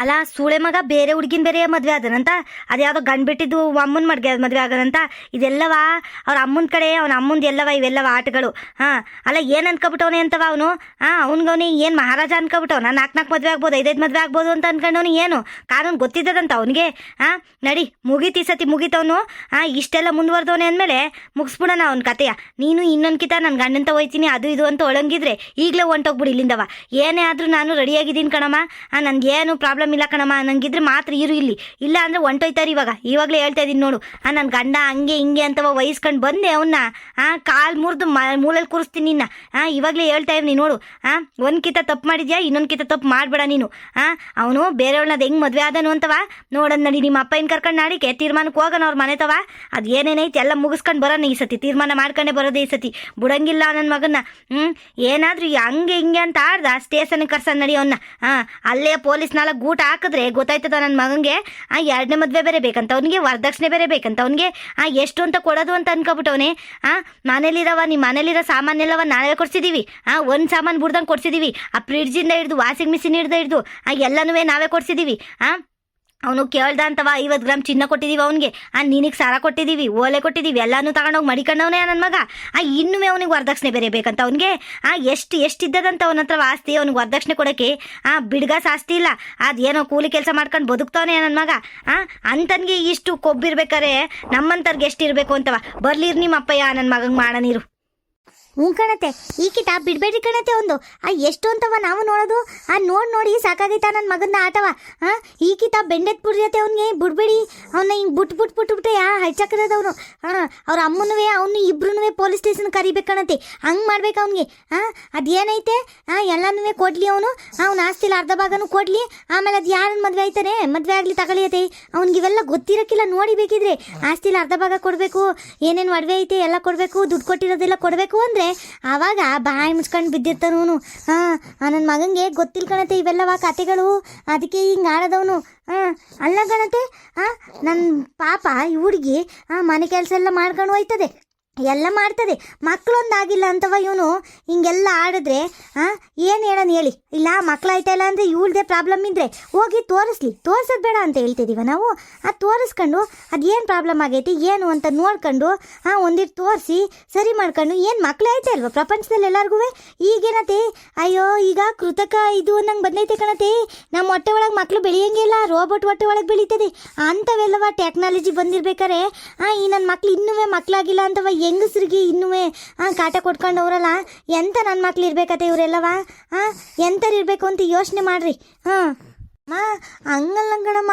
ಅಲ್ಲ ಸೂಳೆ ಮಗ ಬೇರೆ ಹುಡುಗಿನ ಬೇರೆ ಮದುವೆ ಆದನಂತ? ಅದ್ಯಾವುದೋ ಗಂಡು ಬಿಟ್ಟಿದ್ದು ಅಮ್ಮನ ಮಡ್ಗೆ ಮದುವೆ ಆಗದಂತ ಇದೆಲ್ಲವ? ಅವ್ರ ಅಮ್ಮನ ಕಡೆ, ಅವನ ಅಮ್ಮಂದು ಎಲ್ಲವ? ಇವೆಲ್ಲವ ಆಟಗಳು? ಹಾಂ ಅಲ್ಲ ಏನು ಅನ್ಕೊಬಿಟ್ಟವನೆ ಅಂತವ ಅವನು? ಹಾಂ ಅವ್ನಿಗವನಿ ಏನು ಮಹಾರಾಜ ಅನ್ಕೊಬಿಟ್ಟವನ? ನಾಲ್ಕು ನಾಲ್ಕು ಮದುವೆ ಆಗ್ಬೋದು, ಐದೈದು ಮದುವೆ ಆಗ್ಬೋದು ಅಂತ ಅನ್ಕೊಂಡವನು ಏನು? ಕಾನೂನು ಗೊತ್ತಿದ್ದದಂತ ಅವನಿಗೆ? ಹಾಂ, ನಡಿ, ಮುಗೀತಿ ಸತಿ ಮುಗೀತವನು. ಹಾಂ, ಇಷ್ಟೆಲ್ಲ ಮುಂದುವರೆದವನೇ ಅಂದಮೇಲೆ ಮುಗಿಸ್ಬಿಡೋಣ ಅವನ ಕತೆಯ. ನೀನು ಇನ್ನೊಂದ್ಕಿತ ನನ್ನ ಗಂಡಂತ ಹೋಯ್ತೀನಿ ಅದು ಇದು ಅಂತ ಒಳಂಗಿದ್ರೆ ಈಗಲೇ ಹೊಂಟೋಗ್ಬಿಡು ಇಲ್ಲಿಂದವ. ಏನೇ ಆದರೂ ನಾನು ರೆಡಿಯಾಗಿದ್ದೀನಿ ಕಣಮ್ಮ. ನನಗೇನು ಪ್ರಾಬ್ಲಮ್ ಇಲ್ಲ ಕಣಮ್ಮ. ನಂಗಿದ್ರೆ ಮಾತ್ರ ಇರು ಇಲ್ಲಿ. ಇಲ್ಲ ಅಂದರೆ ಹೊಂಟೋಯ್ತಾರೆ ಇವಾಗ. ಇವಾಗಲೇ ಹೇಳ್ತಾ ಇದ್ದೀನಿ ನೋಡು. ಆ ನನ್ನ ಗಂಡ ಹಂಗೆ ಹಿಂಗೆ ಅಂತವ ವಹಿಸ್ಕೊಂಡು ಬಂದೆ ಅವನ್ನ ಆ, ಕಾಲು ಮುರಿದು ಮ ಮೂಲಲ್ಲಿ ಕೂರಿಸ್ತೀನಿ ನಿನ್ನ. ಆ, ಇವಾಗಲೇ ಹೇಳ್ತಾ ಇದ್ದೀನಿ ನೋಡು. ಆ ಒಂದು ಕಿತ ತಪ್ಪು ಮಾಡಿದ್ಯಾ? ಇನ್ನೊಂದು ಕಿತ ತಪ್ಪು ಮಾಡಬೇಡ ನೀನು. ಆ, ಅವನು ಬೇರೆಯವ್ಳನ್ನ ಅದು ಹೆಂಗೆ ಮದುವೆ ಆದನು ಅಂತವ? ನೋಡೋಣ ನಡಿ, ನಿಮ್ಮ ಅಪ್ಪ ಏನು ಕರ್ಕೊಂಡು ನಾಡಿಕೆ ತೀರ್ಮಾನಕ್ಕೆ ಹೋಗೋಣ ಅವ್ರ ಮನೆ ತವ? ಅದು ಏನೇನೈತೆ ಎಲ್ಲ ಮುಗಿಸ್ಕೊಂಡು ಬರೋಣ ಈ ಸತಿ. ತೀರ್ಮಾನ ಮಾಡ್ಕೊಂಡೇ ಬರೋದೇ ಈ ಸತಿ. ಬಿಡಂಗಿಲ್ಲ ನನ್ನ ಮಗನ್ನ. ಹ್ಞೂ ಏನಾದರೂ ಹಂಗೆ ಹಿಂಗೆ ಅಂತ ಆಡ್ದ ಸ್ಟೇಷನ್ಗೆ ಕರ್ಸನ್ ನಡಿ ಅವನ್ನ ಹಾಂ ಅಲ್ಲೇ ಪೊಲೀಸ್ನಾಲ ಗೂಡ್ ಊಟ ಹಾಕಿದ್ರೆ ಗೊತ್ತಾಯ್ತದ ನನ್ನ ಮಗನಿಗೆ ಆ, ಎರಡನೇ ಮದುವೆ ಬೇರೆ ಬೇಕಂತ ಅವನಿಗೆ, ವರದಕ್ಷಿಣೆ ಬೇರೆ ಬೇಕಂತ ಅವನಿಗೆ? ಆ, ಎಷ್ಟು ಅಂತ ಕೊಡೋದು ಅಂತ ಅನ್ಕೊಬಿಟ್ಟವನೆ. ಆ, ಮನೇಲಿರವ ನಿಮ್ಮ ಮನೇಲಿರೋ ಸಾಮಾನೆಲ್ಲವ ನಾಳೆ ಕೊಡ್ಸಿದ್ದೀವಿ ಆ, ಒಂದು ಸಾಮಾನು ಬಿಡ್ದಂಗೆ ಕೊಡ್ಸಿದ್ದೀವಿ ಆ ಫ್ರಿಡ್ಜಿಂದ ಹಿಡ್ದು ವಾಷಿಂಗ್ ಮಿಷಿನ್ ಹಿಡ್ದು ಹಿಡ್ದು, ಆ ಎಲ್ಲನೂ ನಾವೇ ಕೊಡ್ಸಿದ್ದೀವಿ ಆ ಅವನು ಕೇಳ್ದ ಅಂತವ, ಐವತ್ತು ಗ್ರಾಮ್ ಚಿನ್ನ ಕೊಟ್ಟಿದೀವಿ ಅವನಿಗೆ. ಆ, ನಿನಗೆ ಸಾರ ಕೊಟ್ಟಿದೀವಿ, ಓಲೆ ಕೊಟ್ಟಿದೀವಿ, ಎಲ್ಲಾನು ತಗೊಂಡೋಗಿ ಮಡಿಕೊಂಡವನೇ ನನ್ನ ಮಗ. ಆ ಇನ್ನೂ ಅವನಿಗೆ ವರದಕ್ಷಿಣೆ ಬೇರೆ ಬೇಕಂತ ಅವನಿಗೆ. ಆ, ಎಷ್ಟು ಎಷ್ಟಿದ್ದದಂತ ಅವನ ಹತ್ರ ಆಸ್ತಿ, ಅವ್ನಿಗೆ ವರದಕ್ಷಿಣೆ ಕೊಡೋಕ್ಕೆ, ಆ, ಬಿಡ್ಗಾಸ್ ಆಸ್ತಿ ಇಲ್ಲ. ಅದೇನೋ ಕೂಲಿ ಕೆಲಸ ಮಾಡ್ಕೊಂಡು ಬದುಕ್ತಾವನೇ ನನ್ನ ಮಗ. ಆ, ಅಂತನ್ಗೆ ಇಷ್ಟು ಕೊಬ್ಬಿರ್ಬೇಕಾರೆ ನಮ್ಮಂತರ್ಗೆ ಎಷ್ಟಿರಬೇಕು ಅಂತವ. ಬರ್ಲಿರ್ ನಿಮ್ಮ ಅಪ್ಪಯ್ಯ ನನ್ನ ಮಗಂಗೆ ಮಾಡನೀರು ಹ್ಞೂ ಕಣತೆ, ಈ ಕಿತ ಬಿಡ್ಬೇಡ್ರಿ ಕಣತೆ ಒಂದು. ಆ ಎಷ್ಟು ಅಂತವ ನಾವು ನೋಡೋದು? ಆ, ನೋಡಿ ನೋಡಿ, ಸಾಕಾಗೈತ ನನ್ನ ಮಗನ ಆಟವ? ಆ, ಈ ಕಿತ ಬೆಂಡೆತ್ ಬಿಡ್ರತೆ ಅವ್ನಿಗೆ, ಬಿಡ್ಬೇಡಿ. ಅವನ್ನ ಹಿಂಗೆ ಬುಟ್ ಬುಟ್ ಬುಟ್ ಬಿಟ್ಟೆ ಯಾ ಹೈಚಾಕಿರೋದವ್ರು ಹಾಂ ಅವ್ರ ಅಮ್ಮನವೇ, ಅವ್ನು ಇಬ್ರುನುವೆ ಪೊಲೀಸ್ ಸ್ಟೇಷನ್ ಕರಿಬೇಕು ಕಣತೆ. ಹಂಗೆ ಮಾಡ್ಬೇಕು ಅವ್ನಿಗೆ. ಹಾಂ ಅದೇನೈತೆ? ಹಾಂ ಎಲ್ಲನೂ ಕೊಡ್ಲಿ ಅವನು. ಅವ್ನ ಆಸ್ತಿಲ ಅರ್ಧ ಭಾಗನೂ ಕೊಡ್ಲಿ. ಆಮೇಲೆ ಅದು ಯಾರನ್ನ ಮದುವೆ ಆಯ್ತಾನೆ ಮದುವೆ ಆಗಲಿ ತಗೊಳಿಯತೆ ಅವ್ನಿಗೆ ಇವೆಲ್ಲ ಗೊತ್ತಿರಕ್ಕಿಲ್ಲ, ನೋಡಿ ಬೇಕಿದ್ರೆ. ಆಸ್ತಿಲ ಅರ್ಧ ಭಾಗ ಕೊಡಬೇಕು, ಏನೇನು ಒಡವೆ ಐತೆ ಎಲ್ಲ ಕೊಡಬೇಕು, ದುಡ್ಡು ಕೊಟ್ಟಿರೋದೆಲ್ಲ ಕೊಡಬೇಕು ಅಂದರೆ ಆವಾಗ ಬಾಯಿ ಮುಚ್ಕೊಂಡು ಬಿದ್ದಿರ್ತಾನವನು ಹಾಂ ನನ್ನ ಮಗಂಗೆ ಗೊತ್ತಿಲ್ಲ ಕಣತೆ ಇವೆಲ್ಲವ ಕತೆಗಳು? ಅದಕ್ಕೆ ಹಿಂಗೆ ಆಡದವನು. ಹಾಂ, ಅಲ್ಲ ಕಣತೆ ಹಾಂ ನನ್ನ ಪಾಪ ಈ ಹುಡುಗಿ ಮನೆ ಕೆಲಸ ಎಲ್ಲ ಮಾಡ್ಕೊಂಡು ಹೋಯ್ತದೆ. ಎಲ್ಲ ಮಾಡ್ತದೆ. ಮಕ್ಕಳೊಂದಾಗಿಲ್ಲ ಅಂತವ ಇವನು ಹಿಂಗೆಲ್ಲ ಆಡಿದ್ರೆ ಹಾಂ ಏನು ಹೇಳೋಣ ಹೇಳಿ. ಇಲ್ಲ ಮಕ್ಕಳಾಯ್ತಾ ಇಲ್ಲ ಅಂದರೆ ಇವಳದೇ ಪ್ರಾಬ್ಲಮ್ ಇದ್ದರೆ ಹೋಗಿ ತೋರಿಸ್ಲಿ. ತೋರಿಸೋದು ಬೇಡ ಅಂತ ಹೇಳ್ತಿದ್ದೀವ ನಾವು. ಅದು ತೋರಿಸ್ಕೊಂಡು ಅದೇನು ಪ್ರಾಬ್ಲಮ್ ಆಗೈತಿ, ಏನು ಅಂತ ನೋಡ್ಕೊಂಡು ಹಾಂ ಒಂದಿಟ್ಟು ತೋರಿಸಿ, ಸರಿ ಮಾಡ್ಕೊಂಡು, ಏನು ಮಕ್ಕಳೇ ಆಯ್ತಾ ಇಲ್ವ ಪ್ರಪಂಚದಲ್ಲಿ ಎಲ್ಲರಿಗೂ ಈಗೇನತ್ತೆ? ಅಯ್ಯೋ, ಈಗ ಕೃತಕ ಇದು ನಂಗೆ ಬಂದೈತೆ ಕಣತೆ ನಮ್ಮ ಹೊಟ್ಟೆ ಒಳಗೆ ಮಕ್ಕಳು ಬೆಳೆಯಂಗಿಲ್ಲ ರೋಬೋಟ್ ಹೊಟ್ಟೆ ಒಳಗೆ ಬೆಳೀತದೆ. ಅಂಥವೆಲ್ಲವ ಟೆಕ್ನಾಲಜಿ ಬಂದಿರ್ಬೇಕಾರೆ ಹಾಂ ಈ ನನ್ನ ಮಕ್ಳು ಇನ್ನೂ ಮಕ್ಕಳಾಗಿಲ್ಲ ಅಂತವ ಹೆಂಗಸ್ರಿಗೆ ಇನ್ನೂ ಕಾಟ ಕೊಟ್ಕೊಂಡವ್ರಲ್ಲ? ಎಂತ ನನ್ನ ಮಕ್ಳು ಇರ್ಬೇಕತ್ತೆ ಇವರೆಲ್ಲವಾ? ಹಾಂ ಎಂಥರು ಇರಬೇಕು ಅಂತ ಯೋಚನೆ ಮಾಡ್ರಿ. ಹಾಂ ಮಾ ಹಂಗಲ್ಲಂಗಣಮ್ಮ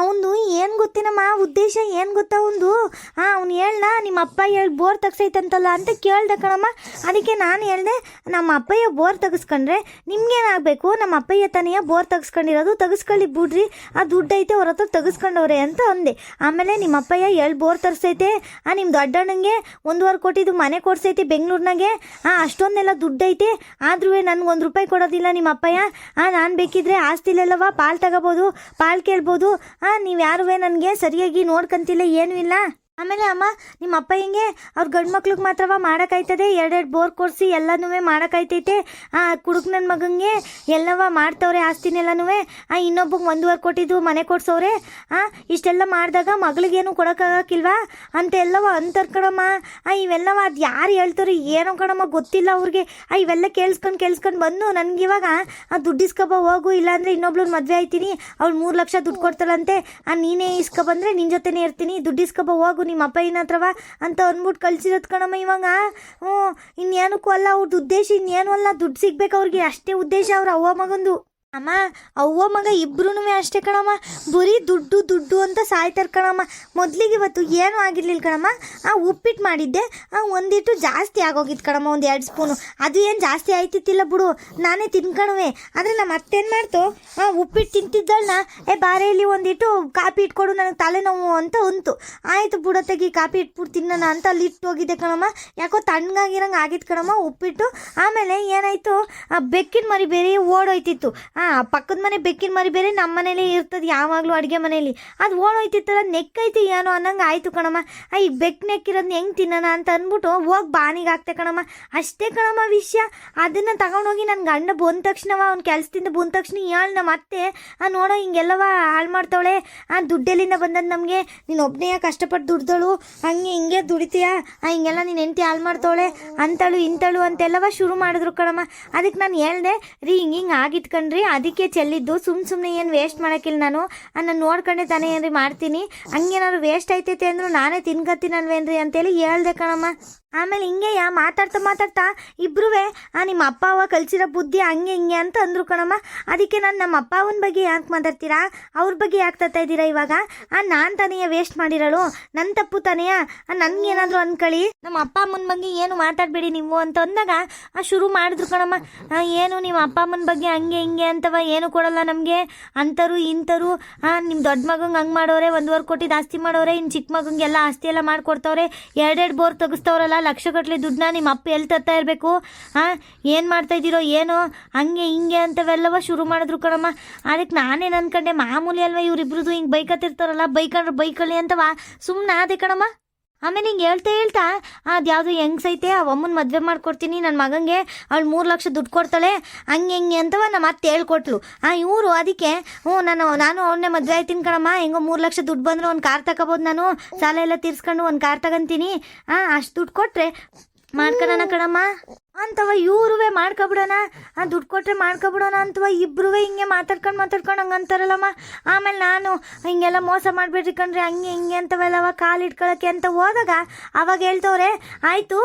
ಅವನು ಏನು ಗೊತ್ತಿನಮ್ಮ ಉದ್ದೇಶ ಏನು ಗೊತ್ತಾ ಅವನು ಹಾಂ ಅವ್ನು ಹೇಳ್ದ ನಿಮ್ಮ ಅಪ್ಪ ಹೇಳಿ ಬೋರ್ ತೆಗ್ಸೈತಂತಲ್ಲ ಅಂತ ಕೇಳ್ದೆ ಕಣಮ್ಮ ಅದಕ್ಕೆ ನಾನು ಹೇಳ್ದೆ ನಮ್ಮ ಅಪ್ಪಯ್ಯ ಬೋರ್ ತೆಗೆಸ್ಕೊಂಡ್ರೆ ನಿಮ್ಗೇನಾಗಬೇಕು? ನಮ್ಮ ಅಪ್ಪಯ್ಯ ತನೆಯ ಬೋರ್ ತೆಗೆಸ್ಕೊಂಡಿರೋದು ತೆಗೆಸ್ಕೊಳ್ಳಿ ಬಿಡ್ರಿ. ಆ ದುಡ್ಡು ಐತೆ ಅವ್ರ ಹತ್ರ ತೆಗೆಸ್ಕೊಂಡವ್ರೆ ಅಂತ ಅಂದೆ. ಆಮೇಲೆ ನಿಮ್ಮ ಅಪ್ಪಯ್ಯ ಎಳ್ ಬೋರ್ ತರಿಸೈತೆ ಆ ನಿಮ್ಮ ದೊಡ್ಡಣ್ಣಂಗೆ ಒಂದುವರೆ ಕೋಟಿದು ಮನೆ ಕೊಡ್ಸೈತೆ ಬೆಂಗಳೂರಿನಾಗೆ. ಆ, ಅಷ್ಟೊಂದೆಲ್ಲ ದುಡ್ಡು ಐತೆ ಆದ್ರೂ ನನಗೆ ಒಂದು ರೂಪಾಯಿ ಕೊಡೋದಿಲ್ಲ ನಿಮ್ಮ ಅಪ್ಪಯ್ಯ ಆ, ನಾನು ಬೇಕಿದ್ರೆ ಆಸ್ತಿಲೆಲ್ಲವ ಪಾಲ್ ತಗೋಬೋದು ಪಾಲ್ ಕೇಳ್ಬೋದು. ಆ ನೀವು ಯಾರುವೆ ನನಗೆ ಸರಿಯಾಗಿ ನೋಡ್ಕಂತಿಲ್ಲ ಏನೂ ಇಲ್ಲ. ಆಮೇಲೆ ಅಮ್ಮ, ನಿಮ್ಮ ಅಪ್ಪ ಹಿಂಗೆ? ಅವ್ರ ಗಂಡು ಮಕ್ಳಿಗೆ ಮಾತ್ರವ ಮಾಡೋಕ್ಕಾಯ್ತದೆ ಎರಡೆರಡು ಬೋರ್ ಕೊಡಿಸಿ ಎಲ್ಲನೂ ಮಾಡೋಕ್ಕಾಯ್ತೈತೆ ಆ ನನ್ನ ಮಗಂಗೆ ಎಲ್ಲವ ಮಾಡ್ತವ್ರೆ ಆಸ್ತಿನೆಲ್ಲನೂ ಆ ಇನ್ನೊಬ್ಬಗೆ ಒಂದೂವರೆ ಕೊಟ್ಟಿದ್ದು ಮನೆ ಕೊಡ್ಸೋರೆ ಆ ಇಷ್ಟೆಲ್ಲ ಮಾಡಿದಾಗ ಮಗಳಿಗೇನು ಕೊಡೋಕ್ಕಾಗಕ್ಕಿಲ್ವಾ? ಅಂತ ಎಲ್ಲವ ಅಂತರ್ ಕಣಮ್ಮ. ಆ ಇವೆಲ್ಲವ ಅದು ಯಾರು ಹೇಳ್ತಾರೆ ಏನೋ ಕಣಮ್ಮ ಗೊತ್ತಿಲ್ಲ ಅವ್ರಿಗೆ. ಆ ಇವೆಲ್ಲ ಕೇಳಿಸ್ಕೊಂಡು ಕೇಳಿಸ್ಕೊಂಡು ಬಂದು ನನಗೆ ಇವಾಗ ಆ ದುಡ್ಡು ಇಸ್ಕೊಬ ಹೋಗು, ಇಲ್ಲಾಂದರೆ ಇನ್ನೊಬ್ಳನ್ನ ಮದುವೆ ಆಯ್ತೀನಿ. ಅವ್ಳು ಮೂರು ಲಕ್ಷ ದುಡ್ಡು ಕೊಡ್ತಾಳಂತೆ. ಆ ನೀನೇ ಇಸ್ಕೊಬಂದ್ರೆ ನಿನ್ನ ಜೊತೆನೇ ಇರ್ತೀನಿ. ದುಡ್ಡು ಇಸ್ಕೊಬ ಹೋಗು ನಿಮ್ಮ ಅಪ್ಪ ಹತ್ರವ ಅಂತ ಅಂದ್ಬಿಟ್ಟು ಕಳ್ಸಿರೋದು ಕಣಮ್ಮ ಇವಾಗ? ಹ್ಞೂ ಇನ್ನೇನಕ್ಕೂ ಅಲ್ಲ ಅವ್ರದ್ದು ಉದ್ದೇಶ ಇನ್ನೇನು ಅಲ್ಲ, ದುಡ್ಡು ಸಿಗ್ಬೇಕು ಅವ್ರಿಗೆ, ಅಷ್ಟೇ ಉದ್ದೇಶ ಅವ್ರ ಅವ್ವ ಮಗಂದು. ಅಮ್ಮ, ಅವ್ವ ಮಗ ಇಬ್ರು ಅಷ್ಟೇ ಕಣಮ್ಮ. ಬರೀ ದುಡ್ಡು ದುಡ್ಡು ಅಂತ ಸಾಯ್ತಾರೆ ಕಣಮ್ಮ. ಮೊದಲಿಗೆ ಇವತ್ತು ಏನೂ ಆಗಿರ್ಲಿಲ್ಲ ಕಣಮ್ಮ. ಆ ಉಪ್ಪಿಟ್ಟು ಮಾಡಿದ್ದೆ. ಆ ಒಂದಿಟ್ಟು ಜಾಸ್ತಿ ಆಗೋಗಿತ್ತು ಕಣಮ್ಮ, ಒಂದು ಎರಡು ಸ್ಪೂನು. ಅದು ಏನು ಜಾಸ್ತಿ ಆಯ್ತಿತ್ತಿಲ್ಲ ಬಿಡು. ನಾನೇ ತಿನ್ಕಣವೆ. ಆದರೆ ನಮ್ಮ ಅತ್ತೇನು ಮಾಡ್ತು, ಆ ಉಪ್ಪಿಟ್ಟು ತಿಂತಿದ್ದಳನ್ನ ಏ ಬಾರೆಯಲ್ಲಿ ಒಂದಿಟ್ಟು ಕಾಪಿ ಇಟ್ಕೊಡು, ನನಗೆ ತಲೆನೋವು ಅಂತ ಅಂತು ಆಯಿತು ಬುಡತೆಗಿ ಕಾಪಿ ಇಟ್ಬಿಟ್ಟು ತಿನ್ನೋಣ ಅಂತ ಅಲ್ಲಿ ಇಟ್ಟು ಹೋಗಿದ್ದೆ ಕಣಮ್ಮ. ಯಾಕೋ ತಣ್ಣಗಾಗಿರಂಗೆ ಆಗಿತ್ತು ಕಣಮ್ಮ ಉಪ್ಪಿಟ್ಟು. ಆಮೇಲೆ ಏನಾಯಿತು? ಆ ಬೆಕ್ಕಿನ ಮರಿ ಬೇರೆ ಓಡೋಯ್ತಿತ್ತು. ಆ, ಪಕ್ಕದ ಮನೆ, ಬೆಕ್ಕಿನ ಮರಿ ಬೇರೆ ನಮ್ಮ ಮನೇಲಿ ಇರ್ತದೆ ಯಾವಾಗಲೂ ಅಡುಗೆ ಮನೇಲಿ. ಅದು ಓಡೋಯ್ತಿತ್ತಲ್ಲ, ನೆಕ್ಕೈತಿ ಏನೋ ಅನ್ನಂಗೆ ಆಯಿತು ಕಣಮ್ಮ. ಆ ಈ ಬೆಕ್ಕು ನೆಕ್ಕಿರೋದನ್ನ ಹೆಂಗೆ ತಿನ್ನೋಣ ಅಂತ ಅಂದ್ಬಿಟ್ಟು ಹೋಗಿ ಬಾನಿಗೆ ಹಾಕ್ತೆ ಕಣಮ್ಮ. ಅಷ್ಟೇ ಕಣಮ್ಮ ವಿಷಯ. ಅದನ್ನು ತಗೊಂಡೋಗಿ ನನ್ನ ಗಂಡ ಬಂದ ತಕ್ಷಣವ, ಅವ್ನ ಕೆಲಸದಿಂದ ಬಂದ ತಕ್ಷಣ ಹೇಳ ನಮ್ಮ ಅತ್ತೆ ಆ, ನೋಡೋ ಹಿಂಗೆಲ್ಲವ ಹಾಳು ಮಾಡ್ತಾವಳೆ. ಆ, ದುಡ್ಡೆಲ್ಲಿಂದ ಬಂದದ್ದು ನಮಗೆ. ನೀನು ಒಬ್ಬನೇ ಕಷ್ಟಪಟ್ಟು ದುಡ್ದಳು, ಹಂಗೆ ಹಿಂಗೆ ದುಡಿತೀಯ, ಆ, ಹಿಂಗೆಲ್ಲ ನೀನು ಹೆಂಡತಿ ಹಾಳು ಮಾಡ್ತಾವಳೆ ಅಂತಳು, ಇಂತಳು ಅಂತೆಲ್ಲವ ಶುರು ಮಾಡಿದ್ರು ಕಣಮ್ಮ. ಅದಕ್ಕೆ ನಾನು ಹೇಳ್ದೆ, ರೀ, ಹಿಂಗೆ ಹಿಂಗೆ ಆಗಿತ್ತು ಕಣ್ರಿ ಅದಕ್ಕೆ ಚೆಲ್ಲಿದ್ದು ಸುಮ್ಮ ಸುಮ್ಮನೆ ಏನು ವೇಸ್ಟ್ ಮಾಡೋಕ್ಕಿಲ್ಲ ನಾನು. ಅನ್ನ ನೋಡ್ಕೊಂಡೆ ತಾನೇ ಏನ್ರಿ ಮಾಡ್ತೀನಿ. ಹಂಗೇನಾದ್ರು ವೇಸ್ಟ್ ಐತೈತೆ ಅಂದ್ರು ನಾನೇ ತಿನ್ಕತ್ತೀನಲ್ವೇನ್ರಿ ಅಂತೇಳಿ ಹೇಳ್ದೆ ಕಣಮ್ಮ. ಆಮೇಲೆ ಹಿಂಗೆಯ ಮಾತಾಡ್ತಾ ಮಾತಾಡ್ತಾ ಇಬ್ರುವೆ ಆ ನಿಮ್ಮ ಅಪ್ಪ ಅವ್ವ ಕಲ್ಸಿರೋ ಬುದ್ಧಿ ಹಂಗೆ ಹಿಂಗೆ ಅಂತ ಅಂದ್ರು ಕಣಮ್ಮ. ಅದಕ್ಕೆ ನಾನು ನಮ್ಮ ಅಪ್ಪ ಅವನ ಬಗ್ಗೆ ಯಾಕೆ ಮಾತಾಡ್ತೀರಾ? ಅವ್ರ ಬಗ್ಗೆ ಯಾಕೆ ತರ್ತಾ ಇದ್ದೀರಾ ಇವಾಗ? ಆ ನಾನು ತಾನೆಯ ವೇಸ್ಟ್ ಮಾಡಿರೋಳು. ನನ್ನ ತಪ್ಪು ತಾನೆಯ? ನನ್ಗೇನಾದರೂ ಅನ್ಕೊಳ್ಳಿ. ನಮ್ಮ ಅಪ್ಪ ಅಮ್ಮನ ಬಗ್ಗೆ ಏನು ಮಾತಾಡಬೇಡಿ ನೀವು ಅಂತ ಅಂದಾಗ ಆ ಶುರು ಮಾಡಿದ್ರು ಕಣಮ್ಮ. ಆ, ಏನು ನಿಮ್ಮ ಅಪ್ಪ ಅಮ್ಮನ ಬಗ್ಗೆ ಹಂಗೆ ಹಿಂಗೆ ಅಂತವ ಏನು ಕೊಡಲ್ಲ ನಮಗೆ? ಅಂಥರು ಇಂಥರು ನಿಮ್ಮ ದೊಡ್ಡ ಮಗಂಗೆ ಹಂಗೆ ಮಾಡೋರೆ ಒಂದುವರೆ ಕೋಟಿ ಆಸ್ತಿ ಮಾಡೋರೆ ಇನ್ನು ಚಿಕ್ಕ ಮಗಂಗೆಲ್ಲ ಆಸ್ತಿ ಎಲ್ಲ ಮಾಡ್ಕೊಡ್ತವ್ರೆ ಎರಡೆರಡು ಬೋರ್ ತೆಗಿಸ್ತವ್ರಲ್ಲ ಲಕ್ಷಗಟ್ಟಲೆ ದುಡ್ಡನ್ನ ನಿಮ್ಮ ಅಪ್ಪ ಎಲ್ಲಿ ತರ್ತಾ ಇರಬೇಕು? ಹಾಂ? ಏನು ಮಾಡ್ತಾ ಇದ್ದೀರೋ ಏನೋ? ಹಂಗೆ ಹಿಂಗೆ ಅಂತವೆಲ್ಲವ ಶುರು ಮಾಡಿದ್ರು ಕಣಮ್ಮ. ಅದಕ್ಕೆ ನಾನೇನು ಅನ್ಕಂಡೆ ಮಾಮೂಲಿ ಅಲ್ವಾ ಇವ್ರಿಬ್ರದ್ದು ಹಿಂಗೆ ಬೈಕತ್ತಿರ್ತಾರಲ್ಲ, ಬೈಕಂಡ್ರೆ ಬೈಕಲ್ಲಿ ಅಂತವ? ಸುಮ್ಮನೆ ಅದೇ ಕಣಮ್ಮ. ಆಮೇಲೆ ಹಿಂಗೆ ಹೇಳ್ತಾ ಹೇಳ್ತಾ ಅದ್ಯಾವುದೋ ಹೆಂಗ್ಸೈತೆ ಆ ಅಮ್ಮನ ಮದುವೆ ಮಾಡ್ಕೊಡ್ತೀನಿ ನನ್ನ ಮಗಂಗೆ ಅವಳು ಮೂರು ಲಕ್ಷ ದುಡ್ಡು ಕೊಡ್ತಾಳೆ, ಹಂಗೆ ಹೆಂಗೆ ಅಂತವ ನಮ್ಮ ಅತ್ತೆ ಹೇಳ್ಕೊಟ್ಲು. ಆ ಇವರು ಅದಕ್ಕೆ, ಹ್ಞೂ, ನಾನು ನಾನು ಅವಳನ್ನೇ ಮದುವೆ ಆಯ್ತೀನಿ ಕಣಮ್ಮ, ಹೆಂಗೋ ಮೂರು ಲಕ್ಷ ದುಡ್ಡು ಬಂದರೆ ಒಂದು ಕಾರ್ ತಗೋಬೋದು ನಾನು, ಸಾಲ ಎಲ್ಲ ತೀರಿಸ್ಕೊಂಡು ಒಂದು ಕಾರ್ ತಗೊಂತೀನಿ. ಹಾಂ ಅಷ್ಟು ದುಡ್ಡು ಕೊಟ್ಟರೆ ಮಾಡ್ಕೊಳ್ಳೋಣ ಕಣಮ್ಮ. ಅಂತವ ಇವ್ರುವೆ ಮಾಡ್ಕೊಬಿಡೋಣ? ದುಡ್ಡು ಕೊಟ್ಟರೆ ಮಾಡ್ಕೊಬಿಡೋಣ ಅಂತವ ಇಬ್ರು ಹಿಂಗೆ ಮಾತಾಡ್ಕೊಂಡು ಮಾತಾಡ್ಕೊಂಡು ಹಂಗೆ ಅಂತಾರಲ್ಲಮ್ಮ? ಆಮೇಲೆ ನಾನು ಹಿಂಗೆಲ್ಲ ಮೋಸ ಮಾಡಬೇಡ್ರಿ ಕಣ್ರಿ, ಹಂಗೆ ಹಿಂಗೆ ಅಂತವೆಲ್ಲವ ಕಾಲು ಇಟ್ಕೊಳಕ್ಕೆ ಅಂತ ಹೋದಾಗ ಅವಾಗ ಹೇಳ್ತವ್ರೆ, ಆಯಿತು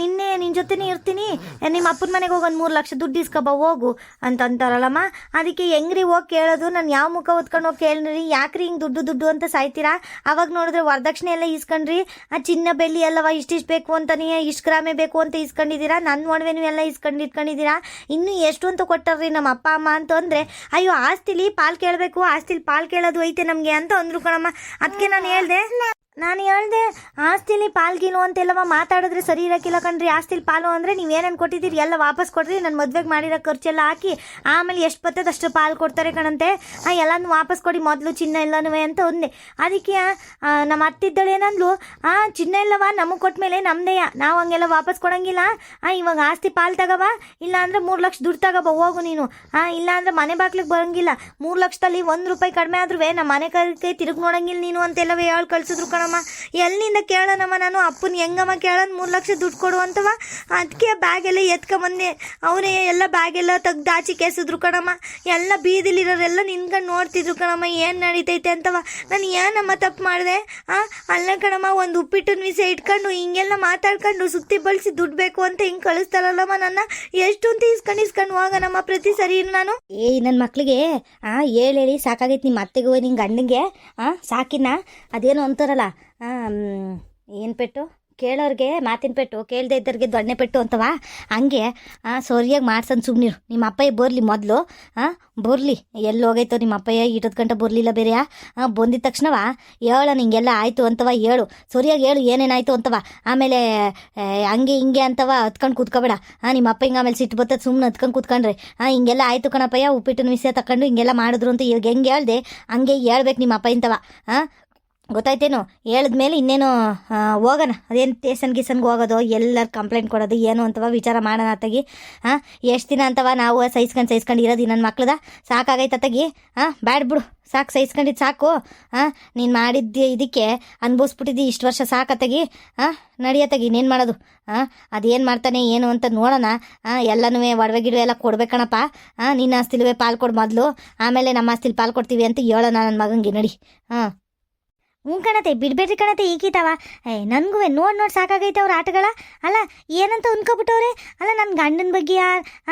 ನಿನ್ನೆ ನಿನ್ನ ಜೊತೆನೇ ಇರ್ತೀನಿ, ನಿಮ್ಮ ಅಪ್ಪನ ಮನೆಗೆ ಹೋಗಿ ಒಂದು ಮೂರು ಲಕ್ಷ ದುಡ್ಡು ಇಸ್ಕೊಬ, ಹೋಗು. ಅಂತ ಅಂತಾರಲ್ಲಮ್ಮ. ಅದಕ್ಕೆ ಹೆಂಗ್ರಿ ಹೋಗಿ ಕೇಳೋದು? ನಾನು ಯಾವ ಮುಖ ಓದ್ಕೊಂಡು ಹೋಗಿ ಕೇಳ್ರಿ? ಯಾಕ್ರಿ ಹಿಂಗೆ ದುಡ್ಡು ದುಡ್ಡು ಅಂತ ಸಾಯ್ತೀರಾ? ಅವಾಗ ನೋಡಿದ್ರೆ ವರದಕ್ಷಿಣೆ ಎಲ್ಲ ಇಸ್ಕೊಂಡ್ರಿ, ಆ ಚಿನ್ನ ಬೆಳ್ಳಿ ಎಲ್ಲವ ಇಷ್ಟಿಷ್ಟು ಬೇಕು ಅಂತಾನೆ ಇಷ್ಟು ಗ್ರಾಮೇ ಬೇಕು ಅಂತ ಇಸ್ಕೊಂಡಿದ್ದೀರಾ? ನನ್ನ ನೀವು ಎಲ್ಲ ಇಸ್ಕೊಂಡು ಇಟ್ಕೊಂಡಿದ್ದೀರಾ ಇನ್ನೂ ಎಷ್ಟು ಅಂತ ಕೊಟ್ಟಾರ್ರಿ ನಮ್ಮ ಅಪ್ಪ, ಅಮ್ಮ ಅಂತ ಅಂದರೆ ಅಯ್ಯೋ, ಆಸ್ತಿಲಿ ಪಾಲ್ ಕೇಳಬೇಕು, ಆಸ್ತಿಲಿ ಪಾಲ್ ಕೇಳೋದು ಐತೆ ನಮಗೆ ಅಂತ ಅಂದ್ರು ಕಣಮ್ಮ. ಅದಕ್ಕೆ ನಾನು ಹೇಳ್ದೆ. ನಾನು ಹೇಳ್ದೆ, ಆಸ್ತಿಲಿ ಪಾಲ್ಗಿಲು ಅಂತೆಲ್ಲವ ಮಾತಾಡಿದ್ರೆ ಸರಿ ಇರಕ್ಕಿಲ್ಲ ಕಣ್ರಿ. ಆಸ್ತಿಲಿ ಪಾಲು ಅಂದರೆ ನೀವೇನೇನು ಕೊಟ್ಟಿದ್ದೀರಿ? ಎಲ್ಲ ವಾಪಸ್ ಕೊಡ್ರಿ ನನ್ನ ಮದುವೆಗೆ ಮಾಡಿರೋ ಖರ್ಚೆಲ್ಲ ಹಾಕಿ ಆಮೇಲೆ ಎಷ್ಟು ಬರ್ತದೆ ಅಷ್ಟು ಪಾಲು ಕೊಡ್ತಾರೆ ಕಣಂತೆ. ಎಲ್ಲನೂ ವಾಪಸ್ ಕೊಡಿ, ಮೊದಲು ಚಿನ್ನ ಇಲ್ಲನೂ ಅಂತ ಒಂದೆ. ಅದಕ್ಕೆ ನಮ್ಮ ಅತ್ತಿದ್ದಳು ಏನಂದ್ಲು, ಆ, ಚಿನ್ನ ಇಲ್ಲವ, ನಮಗೆ ಕೊಟ್ಟಮೇಲೆ ನಮ್ದೆಯ ನಾವು ಹಂಗೆಲ್ಲ ವಾಪಸ್ ಕೊಡಂಗಿಲ್ಲ. ಇವಾಗ ಆಸ್ತಿ ಪಾಲು ತಗವ ಇಲ್ಲ ಅಂದರೆ ಮೂರು ಲಕ್ಷ ದುಡ್ಡು ತಗೋಬ ಹೋಗು ನೀನು. ಇಲ್ಲ ಅಂದರೆ ಮನೆ ಬಾಗ್ಲಿಗೆ ಬರೋಂಗಿಲ್ಲ. ಮೂರು ಲಕ್ಷದಲ್ಲಿ ಒಂದು ರೂಪಾಯಿ ಕಡಿಮೆ ಆದ್ರೂ ನಮ್ಮ ಮನೆ ಕೈ ತಿರುಗಿ ನೋಡಂಗಿಲ್ಲ ನೀನು ಅಂತೆಲ್ಲವೇ ಹೇಳಿ ಕಳ್ಸಿದ್ರು ಕಣಮ್ಮ ಎಲ್ಲಿಂದ ಕೇಳೋಣಮ್ಮ ನಾನು? ಅಪ್ಪನ ಹೆಂಗಮ್ಮ ಕೇಳೋಣ ಮೂರು ಲಕ್ಷ ದುಡ್ಡು ಕೊಡು ಅಂತವ? ಅದಕ್ಕೆ ಬ್ಯಾಗೆಲ್ಲ ಎತ್ಕೊಂಬಂದೆ. ಅವನೇ ಎಲ್ಲ ಬ್ಯಾಗೆಲ್ಲ ತೆಗ್ದು ಆಚೆ ಕೇಸಿದ್ರು ಕಣಮ್ಮ. ಎಲ್ಲ ಬೀದಿಲಿರೋರೆಲ್ಲ ನಿನ್ಕೊಂಡು ನೋಡ್ತಿದ್ರು ಕಣಮ್ಮ, ಏನು ನಡೀತೈತೆ ಅಂತವ? ನಾನು ಏನಮ್ಮ ತಪ್ಪು ಮಾಡಿದೆ? ಆ? ಅಲ್ಲ ಕಣಮ್ಮ, ಒಂದು ಉಪ್ಪಿಟ್ಟಿನ ವಿಷಯ ಇಟ್ಕೊಂಡು ಹಿಂಗೆಲ್ಲ ಮಾತಾಡ್ಕೊಂಡು ಸುತ್ತಿ ಬಳಸಿ ದುಡ್ಡು ಬೇಕು ಅಂತ ಹಿಂಗೆ ಕಳಿಸ್ತಾರಲ್ಲಮ್ಮ ನನ್ನ? ಎಷ್ಟು ಅಂತ ಇಸ್ಕೊಂಡು ಇಸ್ಕೊಂಡು ಹೋಗೋಣಮ್ಮ ಪ್ರತಿ ಸರಿ ನಾನು. ಏಯ್ ನನ್ನ ಮಕ್ಳಿಗೆ, ಆ ಹೇಳಿ ಹೇಳಿ ಸಾಕಾಗೈತೆ ನಿಮ್ಮ ಅತ್ತೆಗೂ ನಿನ್ನ ಗಂಡಂಗೆ. ಹಾಂ ಸಾಕಿನ ಅದೇನೋ ಅಂತಾರಲ್ಲ ಏನು ಪೆಟ್ಟು? ಕೇಳೋರಿಗೆ ಮಾತಿನ ಪೆಟ್ಟು, ಕೇಳದೆ ಇದ್ದವ್ರಿಗೆ ದೊಣ್ಣೆ ಪೆಟ್ಟು ಅಂತವಾ? ಹಂಗೆ ಸರಿಯಾಗಿ ಮಾಡ್ಸನ್ ಸುಮ್ಮನಿರು ನಿಮ್ಮ ಅಪ್ಪಯ್ಯ ಬರಲಿ ಮೊದಲು ಹಾಂ ಬರಲಿ, ಎಲ್ಲಿ ಹೋಗೈತೋ ನಿಮ್ಮ ಅಪ್ಪಯ್ಯ ಇಟ್ಟದ ಗಂಟೆ ಬರಲಿಲ್ಲ ಬೇರೆ ಹಾಂ ಬಂದಿದ ತಕ್ಷಣವ? ಹೇಳ ನಿಂಗೆಲ್ಲ ಆಯಿತು ಅಂತವ ಹೇಳು ಸರಿಯಾಗಿ ಹೇಳು ಏನೇನಾಯ್ತು ಅಂತವ? ಆಮೇಲೆ ಹಂಗೆ ಹಿಂಗೆ ಅಂತವ ಹತ್ಕೊಂಡು ಕೂತ್ಕೋಬೇಡ. ಹಾಂ ನಿಮ್ಮ ಅಪ್ಪ ಹಿಂಗೆ ಆಮೇಲೆ ಸಿಟ್ಟು ಬರ್ತದೆ ಸುಮ್ಮನೆ ಹತ್ಕೊಂಡು ಕೂತ್ಕೊಂಡ್ರೆ. ಹಾಂ ಹಿಂಗೆಲ್ಲ ಆಯಿತು ಕಣಪ್ಪಯ್ಯ ಉಪ್ಪಿಟ್ಟಿನ ವಿಷಯ ತಕೊಂಡು ಹಿಂಗೆಲ್ಲ ಮಾಡಿದ್ರು ಅಂತ ಈಗ ಹೆಂಗೆ ಹೇಳ್ದೆ? ಹಂಗೆ ಹೇಳ್ಬೇಕು ನಿಮ್ಮ ಅಪ್ಪ ಇಂತವ ಹಾಂ ಗೊತ್ತಾಯ್ತೇನು? ಹೇಳಿದ್ಮೇಲೆ ಇನ್ನೇನು ಹೋಗೋಣ. ಅದೇನು ಟೇಷನ್ ಗೀಸನ್ಗೆ ಹೋಗೋದು, ಎಲ್ಲರೂ ಕಂಪ್ಲೇಂಟ್ ಕೊಡೋದು, ಏನು ಅಂತವ ವಿಚಾರ ಮಾಡೋಣ ಅತ್ತಾಗಿ. ಹಾಂ ಎಷ್ಟು ದಿನ ಅಂತವ ನಾವು ಸಹಿಸ್ಕೊಂಡು ಸಹಿಸ್ಕೊಂಡು ಇರೋದು ನನ್ನ ಮಕ್ಳದ? ಸಾಕಾಗೈತೆ ಅತ್ತಾಗಿ. ಹಾಂ ಬ್ಯಾಡ್ ಬಿಡು. ಸಾಕು ಸಹಿಸ್ಕೊಂಡಿದ್ದು ಸಾಕು. ಹಾಂ ನೀನು ಮಾಡಿದ್ದೆ ಇದಕ್ಕೆ, ಅನ್ಭವಿಸ್ಬಿಟ್ಟಿದ್ದಿ ಇಷ್ಟು ವರ್ಷ ಸಾಕತ್ತಾಗಿ ಹಾಂ ನಡಿಯತ್ತಾಗಿ ಇನ್ನೇನು ಮಾಡೋದು? ಹಾಂ ಅದೇನು ಮಾಡ್ತಾನೆ, ಏನು ಅಂತ ನೋಡೋಣ. ಹಾಂ ಎಲ್ಲನೂ ಒಡವೆ ಗಿಡವೆ ಎಲ್ಲ ಕೊಡ್ಬೇಕಣಪ್ಪ. ಹಾಂ ನಿನ್ನ ಆಸ್ತಿಲ್ವೇ ಪಾಲ್ ಕೊಡು ಮೊದಲು. ಆಮೇಲೆ ನಮ್ಮ ಆಸ್ತಿಲಿ ಪಾಲು ಕೊಡ್ತೀವಿ ಅಂತ ಹೇಳೋಣ ನನ್ನ ಮಗನಿಗೆ ನಡಿ. ಹಾಂ ಹ್ಞೂ ಕಣತೆ, ಬಿಡ್ಬೇಡ್ರಿ ಕಣತೆ ಈಗೀತಾವ ಏ, ನನಗೂ ನೋಡಿ ನೋಡಿ ಸಾಕಾಗೈತೆ ಅವ್ರ ಆಟಗಳ. ಅಲ್ಲ, ಏನಂತ ಅನ್ಕೊಬಿಟ್ಟವ್ರೆ ಅಲ್ಲ ನನ್ನ ಗಂಡನ ಬಗ್ಗೆ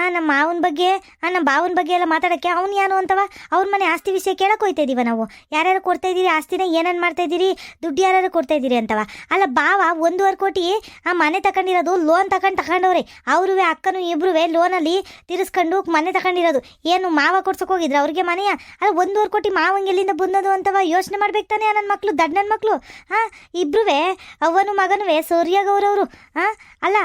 ನಮ್ಮ ಮಾವನ ಬಗ್ಗೆ ನಮ್ಮ ಬಾವನ ಬಗ್ಗೆ ಎಲ್ಲ ಮಾತಾಡೋಕ್ಕೆ ಅವ್ನು ಯಾನು ಅಂತವ? ಅವ್ರ ಮನೆ ಆಸ್ತಿ ವಿಷಯ ಕೇಳಕ್ಕೆ ಹೋಯ್ತಾ ನಾವು. ಯಾರ್ಯಾರು ಕೊಡ್ತಾ ಇದ್ದೀರಿ ಆಸ್ತಿನ, ಏನೇನು ಮಾಡ್ತಾ ಇದ್ದೀರಿ, ದುಡ್ಡು ಯಾರ್ಯಾರು ಕೊಡ್ತಾ ಇದ್ದೀರಿ ಅಂತವ? ಅಲ್ಲ, ಬಾವ ಒಂದೂವರೆ ಕೋಟಿ, ಆ, ಮನೆ ತಗೊಂಡಿರೋದು ಲೋನ್ ತಗೊಂಡು ತಗೊಂಡವ್ರೆ ಅವರು ಅಕ್ಕನೂ ಇಬ್ರು ಲೋನಲ್ಲಿ ತಿರ್ಸ್ಕೊಂಡು ಮನೆ ತಗೊಂಡಿರೋದು ಏನು ಮಾವ ಕೊಡ್ಸಕ್ಕೆ ಹೋಗಿದ್ರು ಅವ್ರಿಗೆ ಮನೆಯ? ಅಲ್ಲ, ಒಂದೂವರೆ ಕೋಟಿ ಮಾವಂಗೆ ಎಲ್ಲಿಂದ ಬಂದದು ಅಂತವ? ಯೋಚನೆ ಮಾಡ್ಬೇಕು ತಾನೆ ನನ್ನ ಮಕ್ಕಳು ದಡ್ ನನ್ನ ಮಕ್ಕಳು ಹಾಂ ಇಬ್ರು ಅವನು ಮಗನೂ ಗೌರವರು ಹಾಂ ಅಲ್ಲ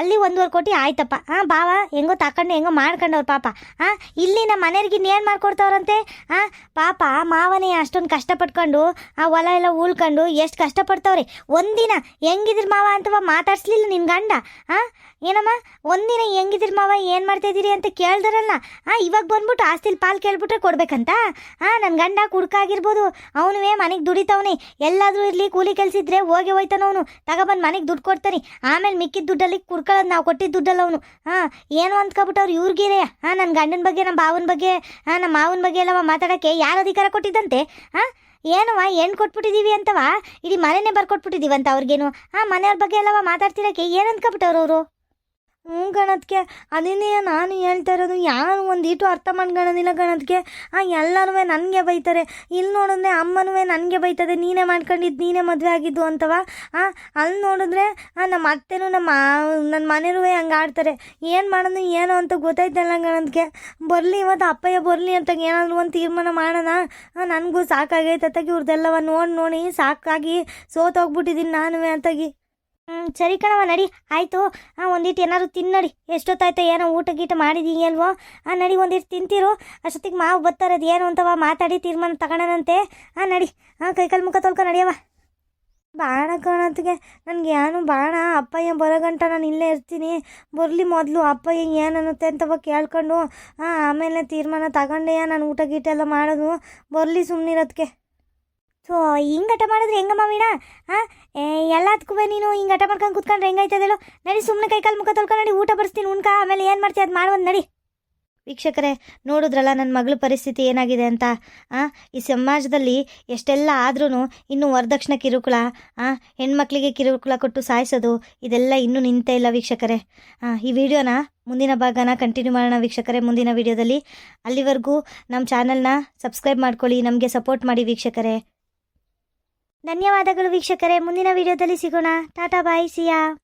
ಅಲ್ಲಿ ಒಂದೂವರೆ ಕೋಟಿ ಆಯ್ತಪ್ಪ. ಹಾಂ ಬಾವ, ಹೆಂಗೋ ತಕೊಂಡು, ಹೆಂಗೋ ಮಾಡ್ಕೊಂಡವ್ರು ಪಾಪ. ಹಾಂ ಇಲ್ಲಿ ನಮ್ಮ ಮನೆಯವ್ರಿಗೆ ಇನ್ನೇನು ಮಾಡ್ಕೊಡ್ತಾವ್ರಂತೆ? ಹಾಂ ಪಾಪ ಮಾವನೇ ಅಷ್ಟೊಂದು ಕಷ್ಟಪಟ್ಕೊಂಡು, ಆ ಹೊಲ ಎಲ್ಲ ಉಳ್ಕೊಂಡು ಎಷ್ಟು ಕಷ್ಟಪಡ್ತಾವ್ರೆ. ಒಂದಿನ ಹೆಂಗಿದ್ರು ಮಾವ ಅಂತವ ಮಾತಾಡ್ಸ್ಲಿಲ್ಲ ನಿನ್ನ ಗಂಡ? ಹಾಂ ಏನಮ್ಮ? ಒಂದಿನ ಹೆಂಗಿದ್ರು ಮಾವ ಏನು ಮಾಡ್ತಾಯಿದ್ದೀರಿ ಅಂತ ಕೇಳ್ದಾರಲ್ಲ? ಹಾಂ ಇವಾಗ ಬಂದ್ಬಿಟ್ಟು ಆಸ್ತಿಲಿ ಪಾಲು ಕೇಳ್ಬಿಟ್ರೆ ಕೊಡ್ಬೇಕಂತ? ಹಾಂ ನನ್ನ ಗಂಡ ಕುಡ್ಕಾಗಿರ್ಬೋದು. ಅವನುವೇ ಮನೆಗೆ ದುಡಿತಾವನೆ. ಎಲ್ಲಾದರೂ ಇರಲಿ, ಕೂಲಿ ಕೆಲಸಿದ್ರೆ ಹೋಗಿ ಹೋಯ್ತಾನ ಅವನು ತಗೊಬಂದು ಮನೆಗೆ ದುಡ್ಡು ಕೊಡ್ತಾನೆ. ಆಮೇಲೆ ಮಿಕ್ಕಿದ ದುಡ್ಡಲ್ಲಿ ಕುಡ್ಕೊಳ್ಳೋದು ನಾವು ಕೊಟ್ಟಿದ್ದ ದುಡ್ಡಲ್ಲ ಅವನು. ಹಾಂ, ಏನು ಅಂದ್ಕೊಬಿಟ್ಟು ಅವ್ರು ಇವ್ರಿಗಿರೆ ಹಾಂ ನನ್ನ ಗಂಡನ ಬಗ್ಗೆ ನಮ್ಮ ಭಾವನ ಬಗ್ಗೆ, ಹಾಂ ನಮ್ಮ ಮಾವನ ಬಗ್ಗೆ ಎಲ್ಲವ ಮಾತಾಡೋಕ್ಕೆ ಯಾರು ಅಧಿಕಾರ ಕೊಟ್ಟಿದ್ದಂತೆ? ಹಾಂ ಏನವ ಏನು ಕೊಟ್ಬಿಟ್ಟಿದ್ದೀವಿ ಅಂತವ? ಇಡೀ ಮನೆನೇ ಅಂತ ಅವ್ರಿಗೇನು? ಹಾಂ, ಮನೆಯವ್ರ ಬಗ್ಗೆ ಎಲ್ಲವ ಮಾತಾಡ್ತಿರೋಕ್ಕೆ ಏನು ಅಂದ್ಕೊಬಿಟ್ಟವ್ರು ಅವರು? ಹ್ಞೂ ಗಣತ್ಗೆ. ಅದನ್ನೇ ನಾನು ಹೇಳ್ತಾ ಇರೋದು, ಯಾರು ಒಂದು ಅರ್ಥ ಮಾಡ್ಕೊಳ್ಳೋದಿಲ್ಲ ಗಣತ್ಗೆ. ಆ ಎಲ್ಲರೂ ನನಗೆ ಬೈತಾರೆ. ಇಲ್ಲಿ ನೋಡಿದ್ರೆ ಅಮ್ಮನೂ ನನಗೆ ಬೈತದೆ. ನೀನೇ ಮಾಡ್ಕೊಂಡಿದ್ದು ನೀನೇ ಮದುವೆ ಆಗಿದ್ದು ಅಂತವ. ಆ, ಅಲ್ಲಿ ನೋಡಿದ್ರೆ ನಮ್ಮ ಅತ್ತೆನೂ ನಮ್ಮ ನನ್ನ ಮನೆಯೂ ಹಂಗೆ ಆಡ್ತಾರೆ. ಏನು ಮಾಡೋದು, ಏನೋ ಅಂತ ಗೊತ್ತಾಯ್ತಲ್ಲ ಗಣತ್ಗೆ. ಬರಲಿ ಇವತ್ತು ಅಪ್ಪಯ್ಯ ಬರಲಿ ಅಂತ ಏನಾದರೂ ಒಂದು ತೀರ್ಮಾನ ಮಾಡೋಣ. ನನಗೂ ಸಾಕಾಗೈತೆ ಅತ್ತಾಗಿ. ಇವ್ರದ್ದೆಲ್ಲವ ನೋಡಿ ನೋಡಿ, ಸಾಕಾಗಿ ಸೋತೋಗ್ಬಿಟ್ಟಿದ್ದೀನಿ ನಾನು ಅತ್ತಾಗಿ. ಹ್ಞೂ ಸರಿ ಕಣವ ನಡಿ. ಆಯಿತು. ಹಾಂ ಒಂದಿಟ್ಟು ಏನಾದ್ರು ತಿನ್ನಡಿ ಎಷ್ಟೊತ್ತಾಯ್ತು ಏನೋ ಊಟ ಗೀಟ ಮಾಡಿದೀನಿ ಅಲ್ವೋ ಹಾಂ ನಡಿ ಒಂದಿಟ್ಟು ತಿಂತಿರು. ಅಷ್ಟೊತ್ತಿಗೆ ಮಾವು ಬರ್ತಾರೆ ಅದು ಏನು ಅಂತವ ಮಾತಾಡಿ ತೀರ್ಮಾನ ತಗೊಳನಂತೆ ಹಾಂ ನಡಿ. ಹಾಂ ಕೈಕಾಲು ಮುಖ ತೊಳ್ಕೊ ನಡಿಯವ ಬಾಣ ಕಣತ್ಗೆ ನನಗೆ ಏನು ಬಾಣ. ಅಪ್ಪಯ್ಯ ಬರೋಗಂಟ? ನಾನು ಇಲ್ಲೇ ಇರ್ತೀನಿ. ಬರಲಿ ಮೊದಲು. ಅಪ್ಪಯ್ಯ ಏನು ಅನ್ನತ್ತೆ ಅಂತವ ಕೇಳ್ಕೊಂಡು. ಹಾಂ ಆಮೇಲೆ ತೀರ್ಮಾನ ತಗೊಂಡೆಯ? ನಾನು ಊಟ ಗೀಟ ಎಲ್ಲ ಮಾಡೋದು. ಬರಲಿ ಸುಮ್ಮನಿರೋದಕ್ಕೆ ಸೊ ಹಿಂಗಟ ಮಾಡಿದ್ರೆ ಹೆಂಗಮ್ಮ ವೀಣಾ? ಹಾಂ ಎಲ್ಲದಕ್ಕೂ ನೀನು, ಹಿಂಗೆ ಹಠ ಮಾಡ್ಕೊಂಡು ಕುತ್ಕೊಂಡ್ರೆ ಹೆಂಗಾಯ್ತದೇಳು ನಡಿ ಸುಮ್ಮನೆ ಕೈ ಕಾಲು ಮುಖ ತೊಳ್ಕೊಂಡು ನಡಿ ಊಟ ಬಡಿಸ್ತೀನಿ ಉಣ್ಕ, ಆಮೇಲೆ ಏನು ಮಾಡ್ತೀಯ ಅದು ಮಾಡುವಂದು ನಡಿ. ವೀಕ್ಷಕರೇ, ನೋಡಿದ್ರಲ್ಲ ನನ್ನ ಮಗಳ ಪರಿಸ್ಥಿತಿ ಏನಾಗಿದೆ ಅಂತ? ಈ ಸಮಾಜದಲ್ಲಿ ಎಷ್ಟೆಲ್ಲ ಆದ್ರೂ ಇನ್ನೂ ವರದಕ್ಷಿಣೆ ಕಿರುಕುಳ ಹೆಣ್ಮಕ್ಳಿಗೆ ಕಿರುಕುಳ ಕೊಟ್ಟು ಸಾಯಿಸೋದು, ಇದೆಲ್ಲ ಇನ್ನೂ ನಿಂತೇ ಇಲ್ಲ ವೀಕ್ಷಕರೇ. ಈ ವಿಡಿಯೋನ ಮುಂದಿನ ಭಾಗನ ಕಂಟಿನ್ಯೂ ಮಾಡೋಣ ವೀಕ್ಷಕರೇ, ಮುಂದಿನ ವಿಡಿಯೋದಲ್ಲಿ. ಅಲ್ಲಿವರೆಗೂ ನಮ್ಮ ಚಾನಲ್ನ ಸಬ್ಸ್ಕ್ರೈಬ್ ಮಾಡ್ಕೊಳ್ಳಿ, ನಮಗೆ ಸಪೋರ್ಟ್ ಮಾಡಿ ವೀಕ್ಷಕರೇ. ಧನ್ಯವಾದಗಳು ವೀಕ್ಷಕರೇ. ಮುಂದಿನ ವಿಡಿಯೋದಲ್ಲಿ ಸಿಗೋಣ. ಟಾಟಾ ಬಾಯ್ ಸಿಯಾ.